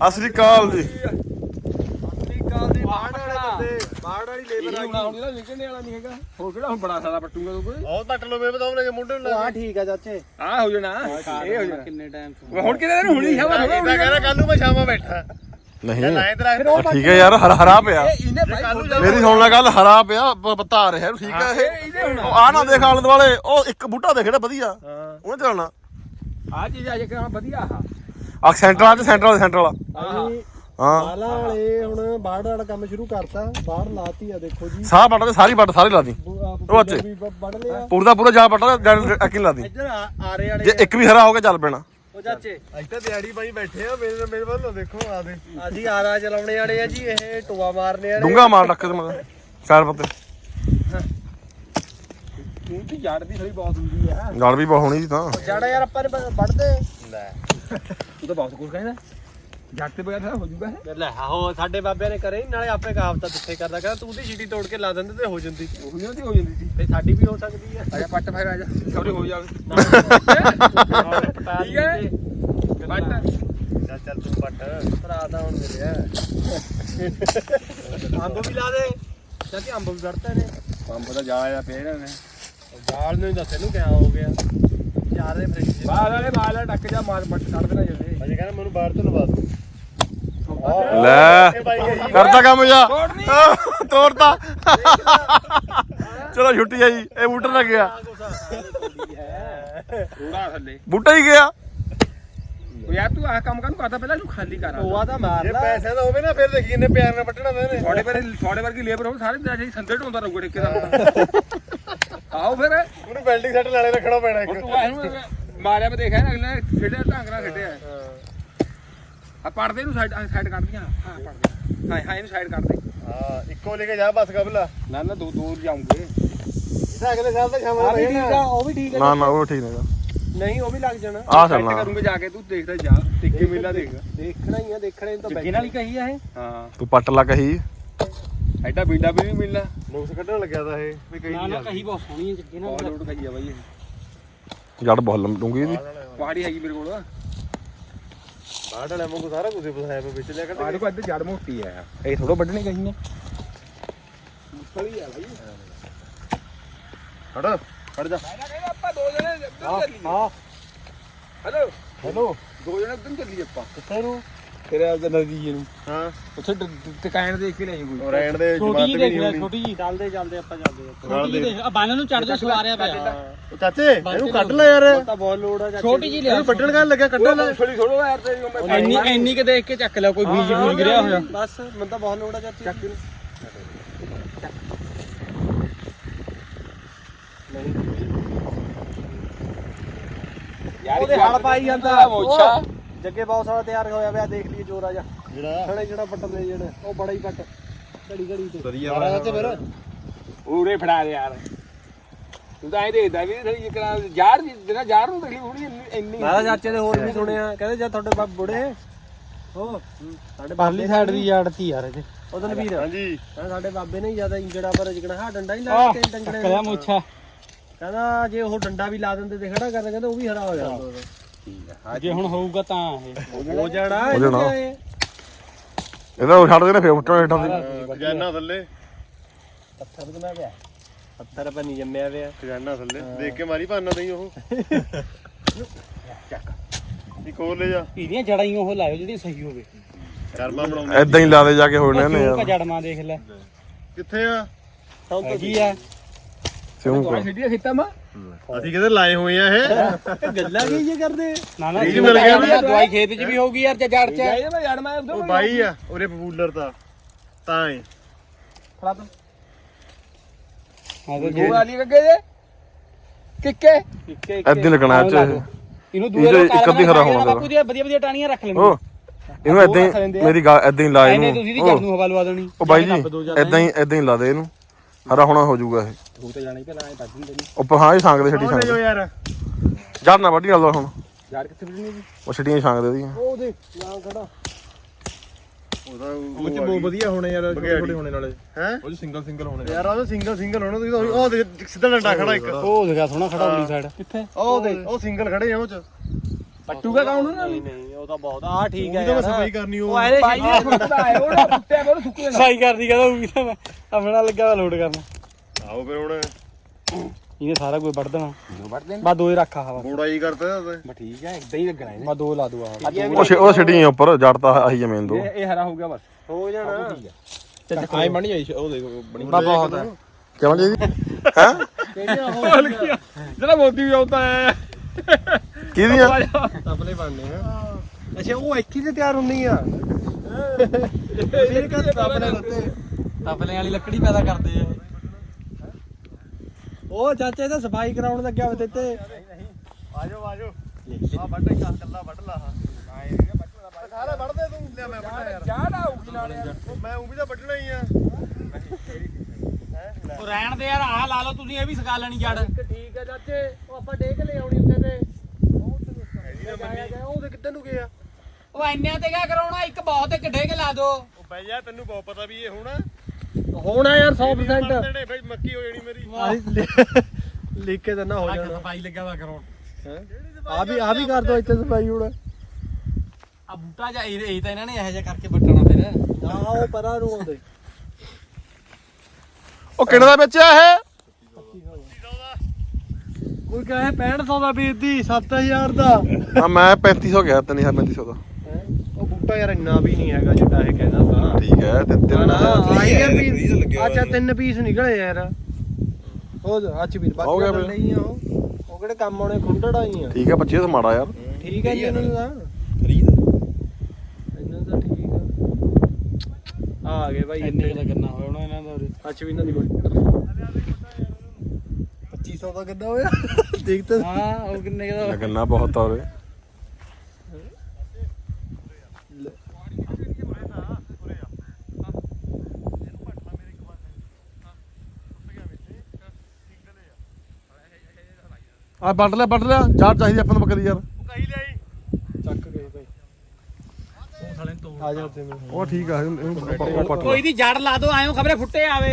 ਅਸਲੀ ਕਾਲ ਜੀ। ਅਮਰੀਕਾ ਦੀ ਬਾੜ ਵਾਲੇ ਬੰਦੇ ਬਾੜ ਵਾਲੀ ਲੇਬਰ ਆ ਹੁਣ ਹੁਣ ਜਿਹੜਾ ਨਿਕਲਣੇ ਵਾਲਾ ਨਹੀਂ ਹੈਗਾ। ਹੋਰ ਕਿਹੜਾ ਹੁਣ ਬੜਾ ਸਾਰਾ ਪੱਟੂਗਾ ਤੂੰ ਕੋਈ? ਉਹ ਪੱਟ ਲੋ ਬੇਬੇ ਤਾਂ ਮੁੰਡੇ ਨੂੰ ਹਾਂ ਠੀਕ ਆ ਚਾਚੇ। ਆ ਹੋ ਜਾਣਾ। ਇਹ ਹੋ ਜਾਣਾ। ਕਿੰਨੇ ਟਾਈਮ ਉਹ ਹੁਣ ਕਿਹਦੇ ਦਿਨ ਹੁਣੀ? ਹਵਾ ਇਹ ਤਾਂ ਕਹਿੰਦਾ ਕੱਲ ਨੂੰ ਮੈਂ ਸ਼ਾਮਾਂ ਬੈਠਾ। ਨਹੀਂ। ਲਾਏ ਤੇਰਾ ਆ ਠੀਕ ਹੈ ਯਾਰ ਹਰਾ ਹਰਾ ਪਿਆ। ਇਹਨੇ ਭਾਈ ਮੇਰੀ ਸੁਣ ਲੈ ਗੱਲ ਹਰਾ ਪਿਆ ਪੱਤਾ ਆ ਰਿਹਾ ਠੀਕ ਹੈ। ਇਹ? ਉਹ ਆ ਨਾ ਦੇਖ ਆਲੇ ਦੁਆਲੇ ਉਹ ਇੱਕ ਬੂਟਾ ਦੇਖ ਜਿਹੜਾ ਵਧੀਆ। ਉਹਨੇ ਚੱਲਣਾ ਆ ਚੀਜ਼ ਆ ਜੇ ਕਿ ਵਧੀਆ ਆ। ਆ ਸੈਂਟਰ ਚ ਸੈਂਟਰ ਵਾਲਾ ਸੈਂਟਰ ਵਾਲਾ ਹਾਂ। ਬਾਲਾ ਵਾਲੇ ਹੁਣ ਬਾੜ ਵਾਲਾ ਕੰਮ ਸ਼ੁਰੂ ਕਰਤਾ ਬਾਹਰ ਲਾਤੀ ਆ ਦੇਖੋ ਜੀ। ਸਾਹ ਪੱਟ ਤੇ ਸਾਰੀ ਪੱਟ ਸਾਰੀ ਲਾ ਦੀ। ਉਹ ਅੱਛੇ। ਵੀ ਬ- ਵੱਢ ਲਿਆ ਪੂਰਾ ਦਾ ਪੂਰਾ ਜਾ ਪੱਟ ਅਕਿਨ ਲਾ ਦੀ। ਇੱਧਰ ਆ ਆਰੇ ਵਾਲੇ ਜੇ ਇੱਕ ਵੀ ਹਰਾ ਹੋ ਕੇ ਚੱਲ ਪੈਣਾ। ਉਹ ਚਾਚੇ। ਅੱਜ ਤਾਂ ਦਿਹਾੜੀ ਬਾਈ ਬੈਠੇ ਆ ਮੇਰੇ ਮੇਰੇ ਵੱਲੋਂ ਦੇਖੋ ਆ ਦੇ। ਅਸੀਂ ਆਰਾ ਚਲਾਉਣੇ ਵਾਲੇ ਆ ਜੀ ਇਹ ਟੋਆ ਮਾਰਨੇ ਵਾਲੇ। ਡੂੰਗਾ ਮਾਰ ਰੱਖ ਤੇ ਮਤਲਬ ਚਾਰ ਪੱਤੇ। ਤੂੰ ਤੇ ਯਾਰ ਦੀ ਥੋੜੀ ਬਹੁਤ ਹੁੰਦੀ ਆ। ਗਲ ਵੀ ਬਹੁਤ ਹੋਣੀ ਸੀ ਤਾਂ। ਜੜਾ ਯਾਰ ਆਪਾਂ ਨੇ ਵੱਢਦੇ। ਲੈ। ਤੂੰ ਤਾਂ ਬਹੁਤ ਕੁਝ ਕਹਿੰਦਾ ਜੱਟ ਤੇ ਬਗੈਰ ਹੋ ਜੂਗਾ ਇਹ ਲੈ ਆਹੋ ਸਾਡੇ ਬਾਬਿਆਂ ਨੇ ਕਰੇ ਨਾਲੇ ਆਪੇ ਕਹਾਵਤਾਂ ਦਿੱਤੇ ਕਰਦਾ ਕਹਿੰਦਾ ਤੂੰ ਦੀ ਛੀਟੀ ਤੋੜ ਕੇ ਲਾ ਦਿੰਦੇ ਤੇ ਹੋ ਜਾਂਦੀ ਉਹ ਨਹੀਂ ਹੋ ਜਾਂਦੀ ਸੀ ਤੇ ਸਾਡੀ ਵੀ ਹੋ ਸਕਦੀ ਆ ਆ ਜਾ ਪੱਟ ਫਿਰ ਆ ਜਾ ਸੌਰੇ ਹੋ ਜਾਵੇ ਪਟਾ ਠੀਕ ਹੈ ਪੱਟ ਚੱਲ ਚੱਲ ਤੂੰ ਪੱਟ ਭਰਾ ਤਾਂ ਹੁਣ ਮਿਲਿਆ ਅੰਬ ਵੀ ਲਾ ਦੇ ਚਾਚੀ ਅੰਬ ਵੀ ਵੜਤਾ ਨੇ ਪੰਪ ਦਾ ਜਾ ਆ ਇਹਨਾਂ ਨੇ ਦਾਲ ਨੂੰ ਹੀ ਦੱਸ ਇਹਨੂੰ ਕਿਆ ਹੋ ਗਿਆ ਚਾਰ ਦੇ ਫ੍ਰਿਜ ਬਾਹਰ ਵਾਲੇ ਬਾਹਰ ਵਾਲੇ ਟੱਕ ਜਾ ਮਾਰ ਪੱਟ ਕੱਢ ਦੇਣਾ ਜਦੇ ਅਜੇ ਕਹਿੰਦਾ ਮੈਨੂੰ ਬਾਹਰ ਤੋਂ ਲਵਾ ਦੋ ਲੈ। ਕਰਤਾ ਕੰਮ ਜਾ। ਤੋੜਤਾ। ਚਲੋ ਛੁੱਟੀ ਆਈ ਇਹ ਬੂਟਾ ਨਾ ਗਿਆ। ਥੋੜਾ ਥੱਲੇ ਬੂਟਾ ਹੀ ਗਿਆ। ਯਾਰ ਤੂੰ ਆਹ ਕੰਮ ਕਾਹਨੂੰ ਕਰਦਾ ਪਹਿਲਾਂ ਇਹਨੂੰ ਖਾਲੀ ਕਰ ਤਾਂ ਮਾਰ ਜੇ ਲਾ। ਪੈਸੇ ਦਾ ਹੋਵੇ ਨਾ ਫਿਰ ਦੇਖੀ ਕਿੰਨੇ ਪਿਆਰ ਨਾਲ ਪੱਟਣਾ ਤਾਂ ਇਹਨੇ। ਤੁਹਾਡੇ ਵਰਗੀ ਤੁਹਾਡੇ ਵਰਗੀ ਲੇਬਰ ਹੋ ਸਾਰੇ ਦਿਨ ਸੰਦੇ ਢੋਂਦਾ ਰਹੂਗਾ ਠੇਕੇ ਦਾ। ਆਓ ਫਿਰ। ਉਹਨੂੰ ਵੈਲਡਿੰਗ ਸੈੱਟ ਨਾਲੇ ਰੱਖਣਾ ਪੈਣਾ ਹੁਣ ਇੱਕ ਤੂੰ ਇਹਨੂੰ ਮਾਰਿਆ ਮੈਂ ਦੇਖਿਆ ਨਾ ਅਗਲੇ ਨੇ ਖੇਡਿਆ ਢੰਗ ਨਾਲ ਖੇਡਿਆ। ਆ ਪੜਦੇ ਨੂੰ ਸਾਈਡ ਸਾਈਡ ਕੱਢ ਦੀਆਂ ਹਾਂ ਪੜਦੇ। ਹਾਂ ਹਾਂ ਇਹਨੂੰ ਸਾਈਡ ਕੱਢ ਦੇ ਹਾਂ ਇੱਕੋ ਲੈ ਕੇ ਜਾ ਬਸ ਕਬਲਾ। ਨਾ ਨਾ ਦੋ ਦੂਰ ਜਾਉਂਗੇ ਇਹਦਾ ਅਗਲੇ ਸਾਲ ਤਾਂ ਸ਼ਾਮਾਂ ਆ ਨੂੰ ਆ ਉਹ ਵੀ ਠੀਕ ਆ। ਨਾ ਨਾ ਉਹ ਠੀਕ ਨਹੀਂਗਾ ਨਹੀਂ ਉਹ ਵੀ ਲੱਗ ਜਾਣਾ। ਆ ਸੈੱਟ ਚੱਲਣਾ। ਕਰੂੰਗੇ ਜਾ ਕੇ ਤੂੰ ਦੇਖਦਾ ਜਾ ਟਿੱਕੇ ਮੇਲਾ ਦੇਖ। ਦੇਖਣਾ ਹੀ ਆ ਦੇਖਣਾ ਹੀ ਤਾਂ ਬੈਠੇ ਨਾਲ ਹੀ ਕਹੀ ਆ ਇਹ? ਹਾਂ। ਤੂੰ ਪੱਟ ਲਾ ਕਹੀ। ਐਡਾ ਬੀਡਾ ਵੀ ਨਹੀਂ ਮਿਲਣਾ। ਨੁਕਸ ਕੱਢਣ ਲੱਗਿਆ ਤਾਂ ਇਹ ਵੀ ਕਹੀ ਨਹੀਂ ਕਹੀ ਬਹੁਤ ਸੋਹਣੀ ਹੈ ਜੱਗੇ ਬਹੁਤ ਲੋਡ ਖਾਈ ਆ ਬਾਈ ਇਹ। ਜੜ ਬਹੁਤ ਲੰਮ ਡੂੰਗੀ ਇਹਦੀ। ਪਹਾੜੀ ਹੈਗੀ ਮੇਰੇ ਕੋਲ। ਬਾਹਰ ਵਾਲੇ ਵਾਂਗੂ ਸਾਰਾ ਕੁਝ ਫਸਾਇਆ ਪਿਆ ਵਿੱਚ ਲਿਆ ਕੱਢ ਪਹਾੜੀ ਕੋ ਅੱਧ ਜੜ ਮੋਟੀ ਆ। ਇਹ ਥੋੜਾ ਵੱਢਣੀ ਕਹੀ ਨੇ। ਮੁਸ਼ਕਲ ਹੀ ਆ ਬਾਈ। ਹਟ। ਹਟ ਜਾ। ਮੈਂ ਕਹਿੰਦਾ ਆਪਾਂ ਦੋ ਜਣੇ ਉੱਧਰ ਚੱਲੀਏ। ਹਾਂ ਹੈਲੋ ਹੈਲੋ ਦੋ ਜਣੇ ਉੱਧਰ ਚੱਲੀਏ ਆਪਾਂ। ਕਿੱਥੇ ਨੂੰ? ਤੇਰੇ ਉਧਰ ਨਦੀ ਨੂੰ। ਹਾਂ। ਉੱਥੇ ਟਿਕਾਣ ਦੇਖ ਕੇ ਲੈ ਕੋਈ। ਉਹ ਰਹਿਣ ਦੇ ਜਮਾਤ ਵੀ ਨਹੀਂ ਹੋਣੀ। ਛੋਟੀ ਜੀ ਚੱਲਦੇ ਚੱਲਦੇ ਆਪਾਂ ਚੱਲਦੇ ਨਾਲ ਦੇ। ਆ ਬੰਨ ਨੂੰ ਚੜਦਾ ਸਵਾਰਿਆ ਪਿਆ। ਉਹ ਚਾਚੇ ਇਹਨੂੰ ਕੱਢ ਲੈ ਯਾਰ। ਤਾਂ ਬਹੁਤ ਲੋੜ ਆ ਛੋਟੀ ਜੀ ਲਿਆ ਇਹਨੂੰ ਵੱਢਣ ਕਰਨ ਲੱਗਿਆ ਕੱਢ ਲੈ। ਥੋੜੀ ਥੋੜੋ ਯਾਰ ਤੇਰੀ ਉਮਰ ਇੰਨੀ ਇੰਨੀ ਕਿ ਦੇਖ ਕੇ ਚੱਕ ਲਿਆ ਕੋਈ ਬੀਜ ਬੂਜ ਗਿਰਿਆ ਹੋਇਆ। ਬਸ ਮੈਨੂੰ ਤਾਂ ਬਹੁਤ ਲੋੜ ਆ ਚਾਚੀ ਚੱਕ। ਯਾਰ ਉਹਦੇ ਹਲ ਪਾਈ ਜਾਂਦਾ। ਮੋਛਾ। ਜੱਗੇ ਬਹੁਤ ਸਾਰਾ ਤਿਆਰ ਹੋਇਆ ਪਿਆ ਦੇਖ ਲਈਏ ਜੋਰ ਆ ਜਾ ਜਿਹੜਾ? ਖੜੇ ਜਿਹੜਾ ਪੱਟਣ ਦੇ ਜਿਹੜੇ ਉਹ ਬੜਾ ਹੀ ਪੱਟ ਘੜੀ ਘੜੀ ਤੇ। ਵਧੀਆ ਵਾਲਾ ਚਾਚੇ ਫਿਰ। ਉਰੇ ਫੜਾ ਦੇ ਯਾਰ। ਤੂੰ ਤਾਂ ਐ ਦੇਖਦਾ ਵੀ ਥੋੜੀ ਜਿਕਰਾਂ ਯਾਰ ਜਿਹੜਾ ਯਾਰ ਨੂੰ ਤਕਲੀਫ ਹੋਣੀ ਇੰਨੀ ਇੰਨੀ ਮੈਂ ਤਾਂ ਚਾਚੇ ਦੇ ਹੋਰ ਵੀ ਸੁਣਿਆ ਕਹਿੰਦੇ ਜਦ ਤੁਹਾਡੇ ਬਾਪ ਬੁੜੇ ਉਹ ਸਾਡੇ ਪਰਲੀ ਸਾਈਡ ਦੀ ਆੜਤੀ ਯਾਰ ਇਹਦੇ ਉਹਦਨ ਵੀਰ। ਹਾਂਜੀ। ਸਾਡੇ ਬਾਬੇ ਨੇ ਜ਼ਿਆਦਾ ਇੰਜੜਾ ਪਰ ਜਿਕਣਾ ਹਾ ਡੰਡਾ ਹੀ ਲਾ ਕੇ ਟੰਗਣੇ ਕਲਿਆ ਮੁੱਛਾ। ਕਹਿੰਦਾ ਜੇ ਉਹ ਡੰਡਾ ਵੀ ਲਾ ਦਿੰਦੇ ਤੇ ਖੜਾ ਕਰਦੇ ਕਹਿੰਦੇ ਉਹ ਵੀ ਹਰਾ ਹੋ ਜਾਂਦਾ ਜੇ ਹੁਣ ਹੋਊਗਾ ਤਾਂ ਇਹ। ਹੋ ਜਾਣਾ। ਹੋ ਜਾਣਾ। ਇਹਦਾ ਉਹ ਛੱਡ ਦੇ ਨਾ ਫੇਰ ਉੱਟਣ ਹੇਠਾਂ ਦੀ ਖਜ਼ਾਨਾ ਥੱਲੇ। ਪੱਥਰ ਮੈਂ ਪਿਆ। ਪੱਥਰ ਪਰ ਨਹੀਂ ਜੰਮਿਆ ਪਿਆ। ਖਜ਼ਾਨਾ ਥੱਲੇ। ਦੇਖ ਕੇ ਮਾਰੀ ਭਾਨਾ ਨਹੀਂ ਉਹ। ਇੱਕ ਹੋਰ ਲੈ ਜਾ। ਇਹਦੀਆਂ ਜੜਾਂ ਹੀ ਉਹ ਲਾਇਓ ਜਿਹੜੀ ਸਹੀ ਹੋਵੇ। ਕਰਮਾ ਬਣਾਉਂਦੇ। ਐਦਾਂ ਹੀ ਲਾ ਦੇ ਜਾ ਕੇ ਹੋਣੇ ਨੇ ਕਿਉਂ ਯਾਰ। ਜੜਮਾ ਦੇਖ ਲੈ। ਕਿੱਥੇ ਆ? ਹੈਗੀ ਆ। ਸਿਉਂ ਤੂੰ ਸਿੱਧੀਆਂ ਖਿੱਤਾ ਮਾ। ਅਸੀਂ ਕਿਤੇ ਲਾਏ ਹੋਏ ਆ ਇਹ। ਗੱਲਾਂ ਕੀ ਜੇ ਕਰਦੇ? ਨਾ ਨਾ ਬੀਜ ਮਿਲ ਗਿਆ ਨਾ। ਦਵਾਈ ਖੇਤ 'ਚ ਵੀ ਹੋਊਗੀ ਯਾਰ ਜੇ ਜੜ 'ਚ ਉਹ ਬਾਈ ਆ ਉਹਦੇ ਪਪੂਲਰ ਦਾ ਤਾਂ ਹੀ। ਫੜਾ ਤੂੰ। ਤੇ ਦੋ ਵਾਲੀ ਅੱਗੇ ਜੇ ਕਿੱਕੇ? ਐਦਾਂ ਹੀ ਲੱਗਣਾ ਚ। ਇਹ। ਇਹਨੂੰ ਦੂਏ ਲੋਕ ਇੱਕ ਅੱਧੀ ਖਰਾ ਹੋਣਾ ਬਾਪੂ ਦੀਆਂ ਵਧੀਆ ਵਧੀਆ ਟਾਣੀਆਂ ਰੱਖ ਉਹ ਇਹਨੂੰ ਐਦਾਂ ਹੀ ਮੇਰੀ ਗੱਲ ਐਦਾਂ ਹੀ ਲਾ ਐਨੇ ਤੁਸੀਂ ਦੀ ਜੜ ਇਹਨੂੰ ਨੂੰ ਹਵਾ ਲਵਾ ਦੇਣੀ। ਉਹ ਬਾਈ ਜੀ ਐਦਾਂ ਹੀ ਐਦਾਂ ਹੀ ਲਾ ਦੇ ਇਹਨੂੰ। ਹਰਾ ਹੋਣਾ ਹੋ ਜਾਊਗਾ ਇਹ। ਤੂੰ ਤੇ ਜਾਣਾ ਹੀ ਪਹਿਲਾਂ ਐ ਪੱਜ ਹੁੰਦੇ ਨਹੀਂ ਉੱਪਰ ਹਾਂ ਇਹ ਸੰਗ ਦੇ ਛੱਡੀ ਉਹ ਲੈ ਸੰਗ ਜਾਓ ਯਾਰ। ਜੜ ਨਾ ਵੱਢੀ ਗੱਲ ਹੁਣ। ਯਾਰ ਕਿੱਥੇ ਫਿਰਨੀ ਜੀ ਉਹ ਛੱਡੀਆਂ ਸੰਗ ਦੇ ਉਹ ਦੇ ਨਾ ਖੜਾ। ਉਹਦਾ ਉਹ ਚ ਬਹੁਤ ਵਧੀਆ ਹੋਣੇ ਯਾਰ ਛੋਟੇ ਛੋਟੇ ਹੋਣੇ ਨਾਲੇ। ਹੈ? ਉਹ ਚ ਸਿੰਗਲ ਸਿੰਗਲ ਹੋਣੇ। ਯਾਰ ਉਹ ਸਿੰਗਲ ਸਿੰਗਲ ਹੋਣਾ ਤੁਸੀਂ ਉਹੀ- ਉਹ ਦੇਖ, ਸਿੱਧਾ ਡੰਡਾ ਖੜਾ ਇੱਕ। ਉਹ ਦਿਖਾ ਸੋਹਣਾ ਖੜਾ ਉਲੀ ਸਾਈਡ ਕਿੱਥੇ? ਉਹ ਦੇ ਉਹ ਸਿੰਗਲ ਖੜੇ ਆ ਉਹ ਚ। ਪੱਟੂਗਾ ਕੌਣ ਨਾ? ਨਹੀਂ ਨਹੀਂ ਉਹ ਤਾਂ ਬਹੁਤ ਆ ਠੀਕ ਹੈ ਯਾਰ। ਸਫ਼ਾਈ ਕਰਨੀ ਉਹ ਉਹ ਭਾਈ ਇਹ ਫੁੱਟਦਾ ਹੈ ਉਹ ਫੁੱਟਿਆ ਉਹ ਸੁੱਕ ਜਾਣਾ ਸਫ਼ਾਈ ਕਰਦੀ ਕਹਿੰਦਾ ਉਹ ਵੀ ਤਾਂ ਮੈਂ ਆਪਣਾ ਲੱਗਾ ਲੋਡ ਕਰਨਾ। ਆਓ ਫਿਰ ਹੁਣ ਇਹਨੇ ਸਾਰਾ ਕੁਝ ਵੱਢ ਦੇਣਾ। ਵੱਢ ਬਾ ਦੋ ਹੀ ਰੱਖਾ ਹਵਾ ਬੋੜਾ ਹੀ ਕਰਤਾ ਤੇ ਬਸ ਠੀਕ ਹੈ ਇਦਾਂ ਹੀ ਲੱਗਣਾ ਇਹਨੇ। ਮੈਂ ਦੋ ਲਾ ਦੂਆ ਉਹ ਛ- ਉਹ ਛੱਡੀ ਉੱਪਰ ਜੜਤਾ ਆਹੀ ਜ਼ਮੀਨ ਦੋ। ਇਹ ਇਹ ਹਰਾ ਹੋ ਗਿਆ ਬਸ। ਹੋ ਜਾਣਾ। ਆਈ ਬਣੀ ਆਈ ਉਹ ਦੇਖੋ ਬਣੀ ਬਾ ਬਹੁਤ ਹੈ ਕਿਵੇਂ ਜੀ? ਹੈ। ਕਿਹੜੀਆਂ ਹੋ ਜਿਹੜਾ ਮੋਦੀ ਵੀ ਆਉਂਦਾ ਹੈ। ਕਿਹਦੀਆਂ? ਤਪਲੇ ਬਣਨੇ ਆ। ਅੱਛਾ ਉਹ ਇੱਥੇ ਤੇ ਤਿਆਰ ਹੁੰਦੀ ਆ। ਮੇਰੇ ਘਰ ਤਪਲੇ ਹੁੰਦੇ? ਤਪਲੇ ਵਾਲੀ ਲੱਕੜੀ ਪੈਦਾ ਕਰਦੇ ਆ। ਉਹ ਚਾਚੇ ਤਾਂ ਸਫ਼ਾਈ ਕਰਾਉਣ ਲੱਗਿਆ ਵਾ ਤੇ ਆਜੋ ਆਜੋ। ਆ ਵੱਢ ਕਾ ਕੱਲਾ ਵੱਢ ਲਾ ਸਾਰਾ ਵੱਢ ਦੇ ਤੂੰ? ਲਿਆ ਮੈਂ ਵੱਢਣਾ ਯਾਰ। ਚਾਹ ਆਉਗੀ ਨਾਲ ਯਾਰ। ਮੈਂ ਉਹ ਵੀ ਤਾਂ ਵੱਢਣਾ ਹੀ ਆ। ਉਹ ਰਹਿਣ ਦੇ ਯਾਰ ਆਹ ਲਾ ਲਓ ਤੁਸੀਂ ਇਹ ਵੀ ਸਕਾ ਲੈਣੀ ਜੜ। ਠੀਕ ਹੈ ਚਾਚੇ ਉਹ ਆਪਾਂ ਡੇਕ ਲੈ ਆਉਣੀ ਉੱਤੇ ਤੇ। ਜਾਇਆ ਗਿਆ ਉਹ ਤੇ ਕਿੱਧਰ ਨੂੰ ਗਿਆ? ਉਹ ਇੰਨਿਆਂ ਤੇ ਕਿਆ ਕਰਾਉਣਾ ਇੱਕ ਬਹੁਤ ਇੱਕ ਡੇ ਕੇ ਲਾ ਦੋ। ਉਹ ਬਈ ਜਾ ਤੈਨੂੰ ਬਹੁਤ ਪਤਾ ਵੀ ਇਹ ਹੋਣਾ ਹੋਣਾ ਯਾਰ 100% ਨੇ ਬਈ ਮੱਕੀ ਹੋ ਜਾਣੀ ਮੇਰੀ। ਲਿਖ ਕੇ ਤਾਂ ਨਾ ਹੋ ਜਾਣਾ। ਸਫ਼ਾਈ ਲੱਗਾ ਵਾ ਕਰਾਉਣ ਆ ਵੀ ਆ ਵੀ ਕਰ ਦੋ ਇੱਥੇ ਸਫ਼ਾਈ ਹੁਣ। ਆ ਬੂਟਾ ਜਾ ਇਹ ਇਹ ਤਾਂ ਇਹਨਾਂ ਨੇ ਇਹੋ ਜਿਹਾ ਕਰਕੇ ਵੱਟਣਾ ਫਿਰ। ਆ ਉਹ ਪਰਾਂ ਨੂੰ ਆਉਂਦੇ। ਉਹ ਕਿੰਨੇ ਦਾ ਵੇਚਿਆ ਇਹ? ਕੋਈ ਕਹੇ 6500 ਦਾ ਵੇਚਦੀ 7000 ਦਾ। ਆ ਮੈਂ 3500 ਗਿਆ ਤੈਨੂੰ 3500 ਦਾ। ਉਹ ਬੂਟਾ ਯਾਰ ਇੰਨਾ ਵੀ ਨਹੀਂ ਹੈਗਾ ਜਿੱਦਾਂ ਇਹ ਕਹਿੰਦਾ ਤਾਂ ਠੀਕ ਹੈ ਤੇ ਤਿੰਨ ਨਾ ਆਈ ਆ ਪੀਸ ਅੱਛਾ ਤਿੰਨ ਪੀਸ ਨਿਕਲੇ ਯਾਰ। ਉਹ ਅੱਛ ਵੀਰ ਹੋ ਗਿਆ ਬਾਕੀ ਫਿਰ। ਤਾਂ ਨਹੀਂ ਆ ਉਹ। ਉਹ ਕਿਹੜੇ ਕੰਮ ਆਉਣੇ ਖੁੰਡੜਾ ਹੀ ਆ। ਠੀਕ ਹੈ 2500 ਮਾੜਾ ਯਾਰ। ਠੀਕ ਹੈ ਜੀ ਇਹਨਾਂ ਦਾ ਖਰੀਦ। ਇਹਨਾਂ ਦਾ ਠੀਕ ਆ। ਆ ਗਏ ਭਾਈ ਇੰਨੇ ਦਾ ਕਰਨਾ ਹੋਇਆ ਉਹਨਾਂ ਇਹਨਾਂ ਦਾ ਉਰੇ। ਅੱਛ ਵੀ ਇਹਨਾਂ ਦੀ ਕੋਈ 2500 ਦਾ ਕਿੱਦਾਂ ਹੋਇਆ? ਦੇਖ ਤਾਂ ਹਾਂ ਉਹ ਕਿੰਨੇ ਦਾ ਲੱਗਣਾ ਬਹੁਤ ਆ ਉਰੇ। ਆ ਵੱਢ ਲਿਆ ਵੱਢ ਲਿਆ। ਚਾਰ ਚਾਹੀਦੀ ਆਪਾਂ ਨੂੰ ਬੱਕਰੀ ਯਾਰ। ਕਹੀ ਲਿਆਈ। ਚੱਕ ਗਏ ਭਾਈ। ਆ ਜਾ ਉੱਤੇ ਮੈਨੂੰ ਉਹ ਠੀਕ ਆ ਇਹਨੂੰ ਪੱਟ ਕੋਈ ਦੀ ਜੜ ਲਾ ਦੋ ਆਇਓ ਖਬਰੇ ਫੁੱਟੇ ਆਵੇ।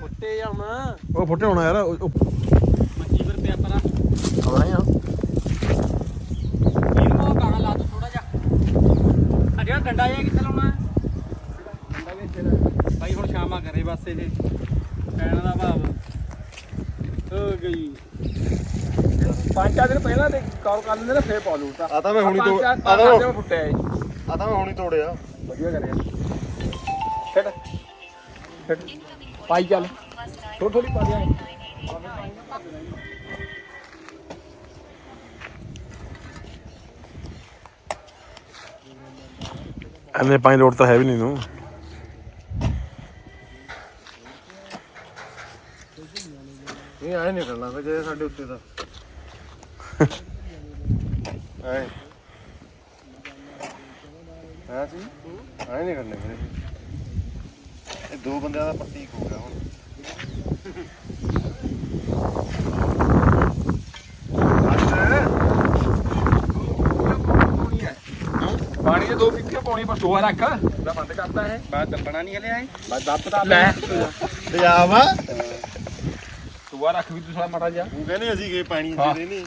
ਫੁੱਟੇ ਜਾਣਾ ਉਹ ਫੁੱਟੇ ਹੋਣਾ ਯਾਰ ਉਹ ਮੰਜੀ ਪਰ ਪਿਆ ਪਰਾ ਆਉਣਾ ਹੀ ਆ। ਇਹਨੂੰ ਉਹ ਗਾਣਾ ਲਾ ਦੋ ਥੋੜਾ ਜਿਹਾ। ਆ ਜਿਹੜਾ ਡੰਡਾ ਜਿਹਾ ਕਿੱਥੇ ਲਾਉਣਾ? ਹੈ? ਡੰਡਾ ਵੀ ਇੱਥੇ ਦਾ ਭਾਈ ਹੁਣ ਸ਼ਾਮਾਂ ਕਰੇ ਬਸ ਇਹ। ਕਹਿਣ ਦਾ ਭਾਵ। ਹੋ ਗਈ। ਪੰਜ ਚਾਰ ਦਿਨ ਪਹਿਲਾਂ ਤੇ ਕਾਲ ਕਰ ਲੈਂਦੇ ਨੇ ਫੇਰ ਪਾ ਲੂ ਤਾਂ। ਆ ਤਾਂ ਮੈਂ ਹੁਣੀ ਪੰਜ ਤੋਂ ਚਾਰ- ਆ ਪੰਜ ਤਾਂ ਦਿਨ ਫੁੱਟਿਆ ਇਹ। ਆ ਤਾਂ ਮੈਂ ਹੁਣੀ ਤੋੜਿਆ। ਵਧੀਆ ਕਰਿਆ। ਛੱਡ। ਛੱਡ। ਪਾਈ ਚੱਲ। ਥੋੜੀ ਥੋੜੀ ਪਾ ਦਿਆਂ। ਐਨੇ ਪਾਣੀ ਲੋੜ ਤਾਂ ਹੈ ਵੀ ਨਹੀਂ ਨੂੰ ਇਹ ਆਏ ਨਹੀਂ ਕਰਨਾ ਫਿਰ ਜੇ ਸਾਡੇ ਉੱਤੇ ਦਾ ਆਏ ਹਾਂ ਸੀ ਆਏ ਨਹੀਂ ਕਰਨੇ ਮੇਰੇ ਇਹ ਦੋ ਬੰਦਿਆਂ ਦਾ ਪ੍ਰਤੀਕ ਹੋ ਗਿਆ ਹੁਣ ਪਾਣੀ ਦੇ ਦੋ ਪਿੱਕੇ ਪਾਉਣੀ ਪਰ ਦੋ ਰੱਖ। ਦਾ ਬੰਦ ਕਰਤਾ ਹੈ ਬਾਅਦ ਦੱਬਣਾ ਨਹੀਂ ਹਲਿਆ ਹੈ ਬਾਅਦ ਦੱਬ ਤਾਂ ਲੈ। ਪੰਜਾਬ ਆ ਤੂਆ ਰੱਖ ਵੀ ਤੂੰ ਸਾਲਾ ਮਾੜਾ ਜਿਹਾ। ਉਹ ਕਹਿੰਦੇ ਅਸੀਂ ਗਏ ਪਾਣੀ ਹਾਂ। ਦੇ ਨਹੀਂ